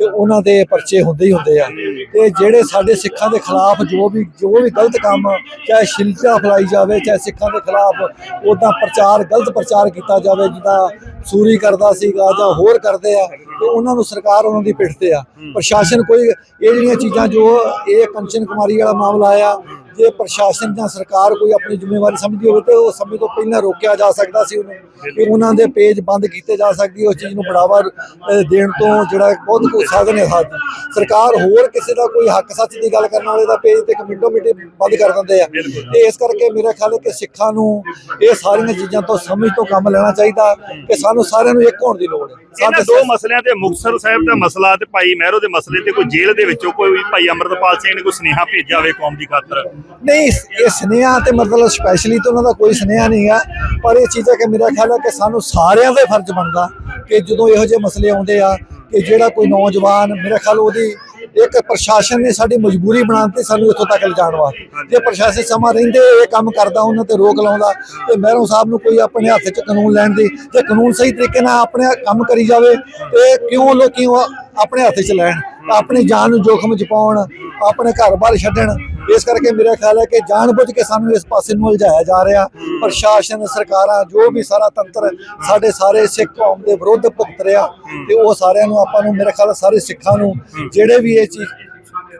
[SPEAKER 8] ਤੇ ਉਹਨਾਂ ਦੇ ਪਰਚੇ ਹੁੰਦੇ ਹੀ ਹੁੰਦੇ ਆ। ਤੇ ਜਿਹੜੇ ਸਾਡੇ ਸਿੱਖਾਂ ਦੇ ਖਿਲਾਫ ਜੋ ਵੀ ਜੋ ਵੀ ਗਲਤ ਕੰਮ, ਚਾਹੇ ਸ਼ਿਲਚਾ ਫਲਾਈ ਜਾਵੇ, ਚਾਹੇ ਸਿੱਖਾਂ ਦੇ ਖਿਲਾਫ ਉਦਾਂ ਪ੍ਰਚਾਰ, ਗਲਤ ਪ੍ਰਚਾਰ ਕੀਤਾ ਜਾਵੇ, ਜਿੱਦਾਂ ਸੂਰੀ ਕਰਦਾ ਸੀਗਾ ਜਾਂ ਹੋਰ ਕਰਦੇ ਆ, ਤੇ ਉਹਨਾਂ ਨੂੰ ਸਰਕਾਰ ਉਹਨਾਂ ਦੀ ਪਿੱਠ ਤੇ ਆ। ਪ੍ਰਸ਼ਾਸਨ ਕੋਈ ਇਹ ਜਿਹੜੀਆਂ ਚੀਜ਼ਾਂ ਜੋ ਇਹ ਕੰਚਨ ਕੁਮਾਰੀ ਵਾਲਾ ਮਾਮਲਾ ਆ, ਜੇ ਪ੍ਰਸ਼ਾਸਨ ਜਾਂ ਸਰਕਾਰ ਕੋਈ ਆਪਣੀ ਜ਼ਿੰਮੇਵਾਰੀ ਸਮਝਦੀ ਹੋਵੇ, ਤਾਂ ਉਹ ਸਮੇਂ ਤੋਂ ਪਹਿਲਾਂ ਰੋਕਿਆ ਜਾ ਸਕਦਾ ਸੀ ਉਹਨੂੰ, ਕਿ ਉਹਨਾਂ ਦੇ ਪੇਜ ਬੰਦ ਕੀਤੇ ਜਾ ਸਕਦੀ, ਉਸ ਚੀਜ਼ ਨੂੰ ਬੜਾਵਾ ਦੇਣ ਤੋਂ ਜਿਹੜਾ ਬਹੁਤ ਕੁ ਸਾਧਨ ਹੈ ਸਾਧ ਸਰਕਾਰ ਹੋਰ ਕਿਸੇ ਦਾ ਕੋਈ ਹੱਕ ਸੱਚ ਦੀ ਗੱਲ ਕਰਨ ਵਾਲੇ ਦਾ ਪੇਜ ਤੇ ਇੱਕ ਮਿੰਟੋ ਮਿੰਟ ਬੰਦ ਕਰ ਦਿੰਦੇ ਆ। ਤੇ ਇਸ ਕਰਕੇ ਮੇਰਾ ਖਿਆਲ ਹੈ ਕਿ ਸਿੱਖਾਂ ਨੂੰ ਇਹ ਸਾਰੀਆਂ ਚੀਜ਼ਾਂ ਤੋਂ ਸਮਝ ਤੋਂ ਕੰਮ ਲੈਣਾ ਚਾਹੀਦਾ ਕਿ ਸਾਨੂੰ ਸਾਰਿਆਂ ਨੂੰ ਇੱਕ ਹੋਣ ਦੀ ਲੋੜ ਹੈ।
[SPEAKER 1] ਇਹਨਾਂ ਦੋ ਮਸਲਿਆਂ ਤੇ ਮੁਕਤਸਰ ਸਾਹਿਬ ਦਾ ਮਸਲਾ ਤੇ ਭਾਈ ਮਹਿਰੋ ਦੇ ਮਸਲੇ ਤੇ ਕੋਈ ਜੇਲ੍ਹ ਦੇ ਵਿੱਚੋਂ ਕੋਈ ਭਾਈ ਅਮਰਤਪਾਲ ਸਿੰਘ ਨੇ ਕੋਈ ਸੁਨੇਹਾ ਭੇਜਿਆ ਹੋਵੇ ਕੌਮ ਦੀ ਖਾਤਰ?
[SPEAKER 8] ਨਹੀਂ ਇਹ ਸੁਨੇਹਾ ਤੇ ਮਤਲਬ ਸਪੈਸ਼ਲੀ ਤਾਂ ਉਹਨਾਂ ਦਾ ਕੋਈ ਸੁਨੇਹਾ ਨਹੀਂ ਹੈ ਪਰ ਇਹ ਚੀਜ਼ਾਂ ਕਿ ਮੇਰਾ ਖਿਆਲ ਹੈ ਕਿ ਸਾਨੂੰ ਸਾਰਿਆਂ ਦਾ ਫਰਜ਼ ਬਣਦਾ ਕਿ ਜਦੋਂ ਇਹੋ ਜਿਹੇ ਮਸਲੇ ਆਉਂਦੇ ਆ ਕਿ ਜਿਹੜਾ ਕੋਈ ਨੌਜਵਾਨ, ਮੇਰਾ ਖਿਆਲ ਉਹਦੀ ਇੱਕ ਪ੍ਰਸ਼ਾਸਨ ਨੇ ਸਾਡੀ ਮਜਬੂਰੀ ਬਣਾਉਣ ਸਾਨੂੰ ਇੱਥੋਂ ਤੱਕ ਲਿਜਾਣ ਵਾਸਤੇ। ਜੇ ਪ੍ਰਸ਼ਾਸਨ ਸਮਾਂ ਰਹਿੰਦੇ, ਇਹ ਕੰਮ ਕਰਦਾ, ਉਹਨਾਂ ਤੇ ਰੋਕ ਲਾਉਂਦਾ, ਤੇ ਮਹਿਰੋਂ ਸਾਹਿਬ ਨੂੰ ਕੋਈ ਆਪਣੇ ਹੱਥ 'ਚ ਕਾਨੂੰਨ ਲੈਣ ਦੀ, ਜੇ ਕਾਨੂੰਨ ਸਹੀ ਤਰੀਕੇ ਨਾਲ ਆਪਣੇ ਕੰਮ ਕਰੀ ਜਾਵੇ, ਤੇ ਕਿਉਂ ਲੋਕੀ ਆਪਣੇ ਹੱਥ 'ਚ ਲੈਣ ਆਪਣੀ ਜਾਨ ਨੂੰ ਜੋਖਮ 'ਚ ਪਾਉਣ ਆਪਣੇ ਘਰ-ਬਾਰ ਛੱਡਣ। ਇਸ ਕਰਕੇ ਮੇਰਾ ਖਿਆਲ ਹੈ ਕਿ ਜਾਣਬੁੱਝ ਕੇ ਸਾਨੂੰ ਇਸ ਪਾਸੇ ਨੂੰ ਉਲਝਾਇਆ ਜਾ ਰਿਹਾ। ਪ੍ਰਸ਼ਾਸਨ ਸਰਕਾਰਾਂ ਜੋ ਵੀ ਸਾਰਾ ਤੰਤਰ ਸਾਡੇ ਸਾਰੇ ਸਿੱਖ ਕੌਮ ਦੇ ਵਿਰੁੱਧ ਭੁਗਤ ਰਿਹਾ ਤੇ ਉਹ ਸਾਰਿਆਂ ਨੂੰ ਆਪਾਂ ਨੂੰ ਮੇਰੇ ਖਿਆਲ ਸਾਰੇ ਸਿੱਖਾਂ ਨੂੰ ਜਿਹੜੇ ਵੀ ਇਹ ਚੀਜ਼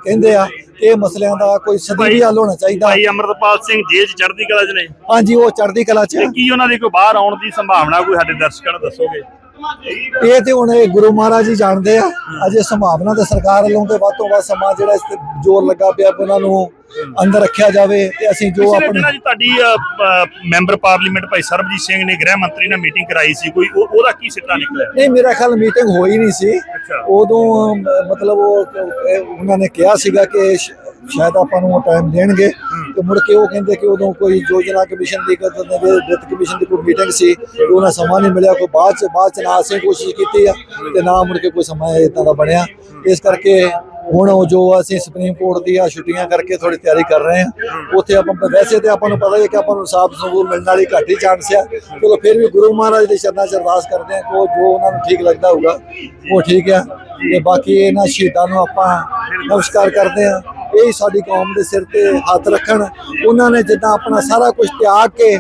[SPEAKER 8] ਕਹਿੰਦੇ ਆ ਇਹ ਮਸਲਿਆਂ ਦਾ ਕੋਈ ਸਦੀਵੀ ਹੱਲ ਹੋਣਾ ਚਾਹੀਦਾ।
[SPEAKER 1] ਭਾਈ ਅਮਰਤਪਾਲ ਸਿੰਘ ਜੇਲ੍ਹ 'ਚ ਚੜ੍ਹਦੀ ਕਲਾ 'ਚ ਨੇ।
[SPEAKER 8] ਹਾਂਜੀ ਉਹ ਚੜ੍ਹਦੀ ਕਲਾ 'ਚ।
[SPEAKER 1] ਕੀ ਉਹਨਾਂ ਦੀ ਕੋਈ ਬਾਹਰ ਆਉਣ ਦੀ ਸੰਭਾਵਨਾ ਕੋਈ ਸਾਡੇ ਦਰਸ਼ਕਾਂ ਨੂੰ ਦੱਸੋਗੇ?
[SPEAKER 8] ਇਹ ਤੇ ਹੁਣ ਇਹ ਗੁਰੂ ਮਹਾਰਾਜ ਜੀ ਜਾਣਦੇ ਆ। ਅਜੇ ਸੰਭਾਵਨਾ ਤੇ ਸਰਕਾਰ ਵੱਲੋਂ ਤੇ ਵੱਧ ਤੋਂ ਵੱਧ ਸਮਾਂ ਜਿਹੜਾ ਇਸ ਤੇ ਜ਼ੋਰ ਲੱਗਾ ਪਿਆ ਉਹਨਾਂ ਨੂੰ ਅੰਦਰ ਰੱਖਿਆ ਜਾਵੇ ਤੇ ਅਸੀਂ ਜੋ ਆਪਣੀ
[SPEAKER 1] ਤੁਹਾਡੀ ਮੈਂਬਰ ਪਾਰਲੀਮੈਂਟ ਭਾਈ ਸਰਬਜੀਤ ਸਿੰਘ ਨੇ ਗ੍ਰਹਿ ਮੰਤਰੀ ਨਾਲ ਮੀਟਿੰਗ ਕਰਾਈ ਸੀ। ਕੋਈ ਉਹ- ਉਹਦਾ ਕੀ ਸਿੱਟਾ ਨਿਕਲਿਆ?
[SPEAKER 8] ਨਹੀਂ ਮੇਰਾ ਖਿਆਲ ਮੀਟਿੰਗ ਹੋਈ ਨਹੀਂ ਸੀ। ਉਦੋਂ ਮਤਲਬ ਉਹ ਉਹਨਾਂ ਨੇ ਕਿਹਾ ਸੀਗਾ ਕਿ ਸ਼ਾਇਦ ਆਪਾਂ ਨੂੰ ਉਹ ਟਾਈਮ ਦੇਣਗੇ। ਤੇ ਮੁੜ ਕੇ ਉਹ ਕਹਿੰਦੇ ਕਿ ਉਦੋਂ ਕੋਈ ਯੋਜਨਾ ਕਮਿਸ਼ਨ ਦੀ ਕਦਰ ਦੇ ਵਿੱਤ ਕਮਿਸ਼ਨ ਦੀ ਕੋਈ ਮੀਟਿੰਗ ਸੀ, ਤੇ ਉਹਨਾਂ ਸਮਾਂ ਨਹੀਂ ਮਿਲਿਆ, ਕੋਈ ਬਾਅਦ ਚ ਬਾਅਦ ਚ ਨਾ ਅਸੀਂ ਕੋਸ਼ਿਸ਼ ਕੀਤੀ ਆ, ਤੇ ਨਾ ਮੁੜ ਕੇ ਕੋਈ ਸਮਾਂ ਇਦਾਂ ਦਾ ਬਣਿਆ। ਇਸ ਕਰਕੇ ਹੁਣ ਉਹ ਜੋ ਅਸੀਂ ਸੁਪਰੀਮ ਕੋਰਟ ਦੀਆਂ ਛੁੱਟੀਆਂ ਕਰਕੇ ਥੋੜੀ ਤਿਆਰੀ ਕਰ ਰਹੇ ਹਾਂ, ਉੱਥੇ ਆਪਾਂ ਵੈਸੇ ਤੇ ਆਪਾਂ ਨੂੰ ਪਤਾ ਹੈ ਕਿ ਆਪਾਂ ਨੂੰ ਸਾਫ਼ ਸਬੂਤ ਮਿਲਣ ਵਾਲੀ ਘੱਟ ਹੀ ਚਾਂਸ ਆ। ਚਲੋ ਫਿਰ ਵੀ ਗੁਰੂ ਮਹਾਰਾਜ ਦੇ ਚਰਨਾਂ 'ਚ ਅਰਦਾਸ ਕਰਦੇ ਹਾਂ ਕਿ ਉਹ ਜੋ ਉਹਨਾਂ ਨੂੰ ਠੀਕ ਲੱਗਦਾ ਹੋਊਗਾ, ਉਹ ਠੀਕ ਆ। ਤੇ ਬਾਕੀ ਇਹਨਾਂ ਸ਼ਹੀਦਾਂ ਨੂੰ ਆਪਾਂ ਨਮਸਕਾਰ ਕਰਦੇ ਹਾਂ। ਇਹ ਸਾਡੀ ਕੌਮ ਦੇ ਸਿਰ ਤੇ ਹੱਥ ਰੱਖਣ। ਉਹਨਾਂ ਨੇ ਜਿੱਦਾਂ ਆਪਣਾ ਸਾਰਾ ਕੁਝ ਤਿਆਗ ਕੇ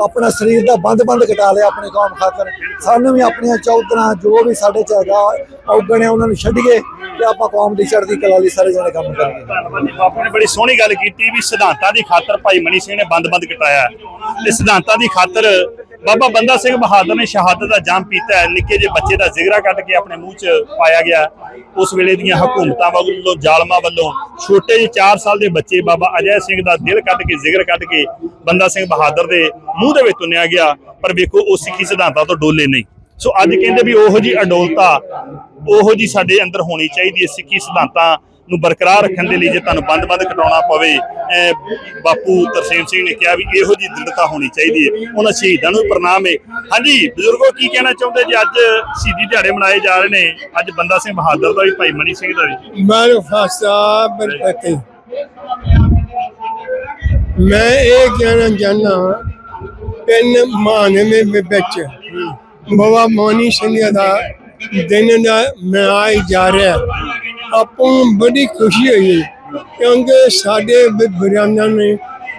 [SPEAKER 8] ਆਪਣਾ ਸਰੀਰ ਦਾ ਬੰਦ-ਬੰਦ ਕਟਾ ਲਿਆ ਆਪਣੀ ਕੌਮ ਖਾਤਰ। ਸਾਨੂੰ ਵੀ ਆਪਣੀਆਂ ਚੌਧਰਾਂ ਜੋ ਵੀ ਸਾਡੇ ਚ ਹੈਗਾ, ਔਗਣ ਹੈ ਉਹਨਾਂ ਨੂੰ ਛੱਡੀਏ ਤੇ ਆਪਾਂ ਕੌਮ ਦੀ ਚੜ੍ਹਦੀ ਕਲਾ ਲਈ ਸਾਰੇ ਜਣੇ ਕੰਮ ਕਰੀਏ
[SPEAKER 1] ਧੰਨਵਾਦ ਜੀ, ਬਾਪੂ ਨੇ ਬੜੀ ਸੋਹਣੀ ਗੱਲ ਕੀਤੀ ਵੀ ਸਿਧਾਂਤਾਂ ਦੀ ਖਾਤਰ ਭਾਈ ਮਨੀ ਸਿੰਘ ਨੇ ਬੰਦ-ਬੰਦ ਕਟਾਇਆ ਤੇ ਸਿਧਾਂਤਾਂ ਦੀ ਖਾਤਰ ਬਾਬਾ ਬੰਦਾ ਸਿੰਘ ਬਹਾਦਰ ਨੇ ਸ਼ਹਾਦਤ ਦਾ ਜਾਮ ਪੀਤਾ ਹੈ। ਨਿੱਕੇ ਜਿਹੇ ਬੱਚੇ ਦਾ ਜ਼ਿਗਰਾ ਕੱਢ ਕੇ ਆਪਣੇ ਮੂੰਹ 'ਚ ਪਾਇਆ ਗਿਆ। ਉਸ ਵੇਲੇ ਦੀਆਂ ਹਕੂਮਤਾਂ ਵੱਲੋਂ, ਜ਼ਾਲਮਾਂ ਵੱਲੋਂ ਛੋਟੇ ਜਿਹੇ 4 ਸਾਲ ਦੇ ਬੱਚੇ ਬਾਬਾ ਅਜੈ ਸਿੰਘ ਦਾ ਦਿਲ ਕੱਢ ਕੇ, ਜ਼ਿਗਰ ਕੱਢ ਕੇ ਬੰਦਾ ਸਿੰਘ ਬਹਾਦਰ ਦੇ ਮੂੰਹ ਦੇ ਵਿੱਚ ਤੁੰਨਿਆ ਗਿਆ। ਪਰ ਵੇਖੋ ਉਹ ਸਿੱਖੀ ਸਿਧਾਂਤਾਂ ਤੋਂ ਡੋਲੇ ਨਹੀਂ। ਸੋ ਅੱਜ ਕਹਿੰਦੇ ਵੀ ਉਹੋ ਜੀ ਅਡੋਲਤਾ, ਉਹੋ ਜੀ ਸਾਡੇ ਅੰਦਰ ਹੋਣੀ ਚਾਹੀਦੀ ਹੈ ਸਿੱਖੀ ਸਿਧਾਂਤਾਂ ਨੂੰ ਬਰਕਰਾਰ ਰੱਖਣ ਦੇ ਲਈ ਜੇ ਤੁਹਾਨੂੰ ਬੰਦ-ਬੰਦ ਕਟਾਉਣਾ ਪਵੇ ਬਾਪੂ ਤਰਸੇਮ ਸਿੰਘ ਨੇ ਕਿਹਾ ਵੀ ਇਹੋ ਜੀ ਦ੍ਰਿੜਤਾ ਹੋਣੀ ਚਾਹੀਦੀ ਹੈ। ਉਹਨਾਂ ਸ਼ਹੀਦਾਂ ਨੂੰ ਪ੍ਰਣਾਮ ਹੈ। ਹਾਂਜੀ ਬਜ਼ੁਰਗੋ ਕੀ ਕਹਿਣਾ ਚਾਹੁੰਦੇ ਜੀ? ਅੱਜ ਸ਼ਹੀਦੀ ਦਿਹਾੜੇ ਮਨਾਏ ਜਾ ਰਹੇ ਨੇ। ਅੱਜ ਬੰਦਾ ਸਿੰਘ ਬਹਾਦਰ ਦਾ ਵੀ ਭਾਈ ਮਨੀ ਸਿੰਘ ਦਾ ਵੀ।
[SPEAKER 9] ਮਨ ਫਸਾ ਬਰਕਤੇ ਮੈਂ ਇਹ ਕਹਿਣਾ ਚਾਹੁੰਦਾ ਪਿੰਨ ਮਾਨਵੇਂ ਵਿੱਚ ਬਾਬਾ ਮੋਨੀ ਸਿੰਘ ਦਾ ਦਿਨ ਦਾ ਮਨਾਈ ਜਾ ਰਿਹਾ ਆਪਾਂ ਨੂੰ ਬੜੀ ਖੁਸ਼ੀ ਹੋਈ ਕਿਉਂਕਿ ਸਾਡੇ ਬਿਰਾਨਾਂ ਨੇ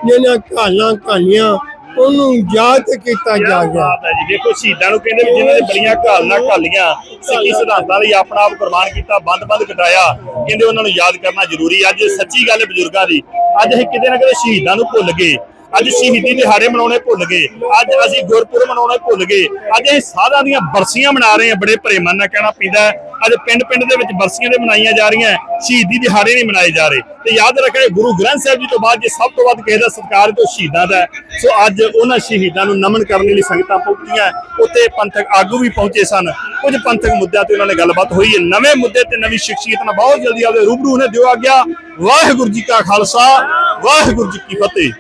[SPEAKER 9] ਜਿਹਨਾਂ ਕਹਾਣੀਆਂ ਕਹਾਣੀਆਂ ਉਹਨੂੰ ਯਾਦ ਕੀਤਾ ਜਾ
[SPEAKER 1] ਜੀ। ਦੇਖੋ ਸ਼ਹੀਦਾਂ ਨੂੰ ਕਹਿੰਦੇ ਵੀ ਜਿਨ੍ਹਾਂ ਨੇ ਬੜੀਆਂ ਘਾਲਣਾ ਘਾਲੀਆਂ ਸਿੱਖੀ ਸਿਧਾਂਤਾਂ ਲਈ ਆਪਣਾ ਆਪ ਕੁਰਬਾਨ ਕੀਤਾ ਬੰਦ-ਬੰਦ ਕਟਾਇਆ ਕਹਿੰਦੇ ਉਹਨਾਂ ਨੂੰ ਯਾਦ ਕਰਨਾ ਜ਼ਰੂਰੀ। ਅੱਜ ਸੱਚੀ ਗੱਲ ਹੈ ਬਜ਼ੁਰਗਾਂ ਦੀ ਅੱਜ ਅਸੀਂ ਕਿਤੇ ਨਾ ਕਿਤੇ ਸ਼ਹੀਦਾਂ ਨੂੰ ਭੁੱਲ ਗਏ। ਅੱਜ ਸ਼ਹੀਦੀ ਦਿਹਾੜੇ ਮਨਾਉਣੇ ਭੁੱਲ ਗਏ। ਅੱਜ ਅਸੀਂ ਗੁਰਪੁਰਬ ਮਨਾਉਣੇ ਭੁੱਲ ਗਏ। ਅੱਜ ਅਸੀਂ ਸਾਧਾਂ ਦੀਆਂ ਬਰਸੀਆਂ ਮਨਾ ਰਹੇ ਹਾਂ, ਬੜੇ ਪ੍ਰੇਮਨ ਨਾਲ ਕਹਿਣਾ ਪੈਂਦਾ ਹੈ। ਅੱਜ ਪਿੰਡ-ਪਿੰਡ ਦੇ ਵਿੱਚ ਬਰਸੀਆਂ ਦੇ ਮਨਾਈਆਂ ਜਾ ਰਹੀਆਂ ਸ਼ਹੀਦੀ ਦਿਹਾੜੇ ਨਹੀਂ ਮਨਾਏ ਜਾ ਰਹੇ। ਤੇ ਯਾਦ ਰੱਖਿਓ ਗੁਰੂ ਗ੍ਰੰਥ ਸਾਹਿਬ ਜੀ ਤੋਂ ਬਾਅਦ ਜੇ ਸਭ ਤੋਂ ਵੱਧ ਕਿਸੇ ਦਾ ਸਤਿਕਾਰ ਤੇ ਸ਼ਹੀਦਾਂ ਦਾ ਸੋ ਅੱਜ ਉਹਨਾਂ ਸ਼ਹੀਦਾਂ ਨੂੰ ਨਮਨ ਕਰਨ ਲਈ ਸੰਗਤਾਂ ਪਹੁੰਚੀਆਂ ਉੱਥੇ ਪੰਥਕ ਆਗੂ ਵੀ ਪਹੁੰਚੇ ਸਨ। ਕੁਝ ਪੰਥਕ ਮੁੱਦਿਆਂ ਤੇ ਉਹਨਾਂ ਨੇ ਗੱਲਬਾਤ ਹੋਈ ਹੈ। ਨਵੇਂ ਮੁੱਦੇ ਤੇ ਨਵੀਂ ਸ਼ਖਸੀਅਤ ਨਾਲ ਬਹੁਤ ਜਲਦੀ ਆਪਦੇ ਰੂਬਰੂ ਨੇ ਦਿਓ ਆ ਗਿਆ ਵਾਹਿਗੁਰੂ ਜੀ ਕਾ ਖਾਲਸਾ, ਵਾਹਿਗੁਰੂ ਜੀ ਕੀ ਫਤਿਹ।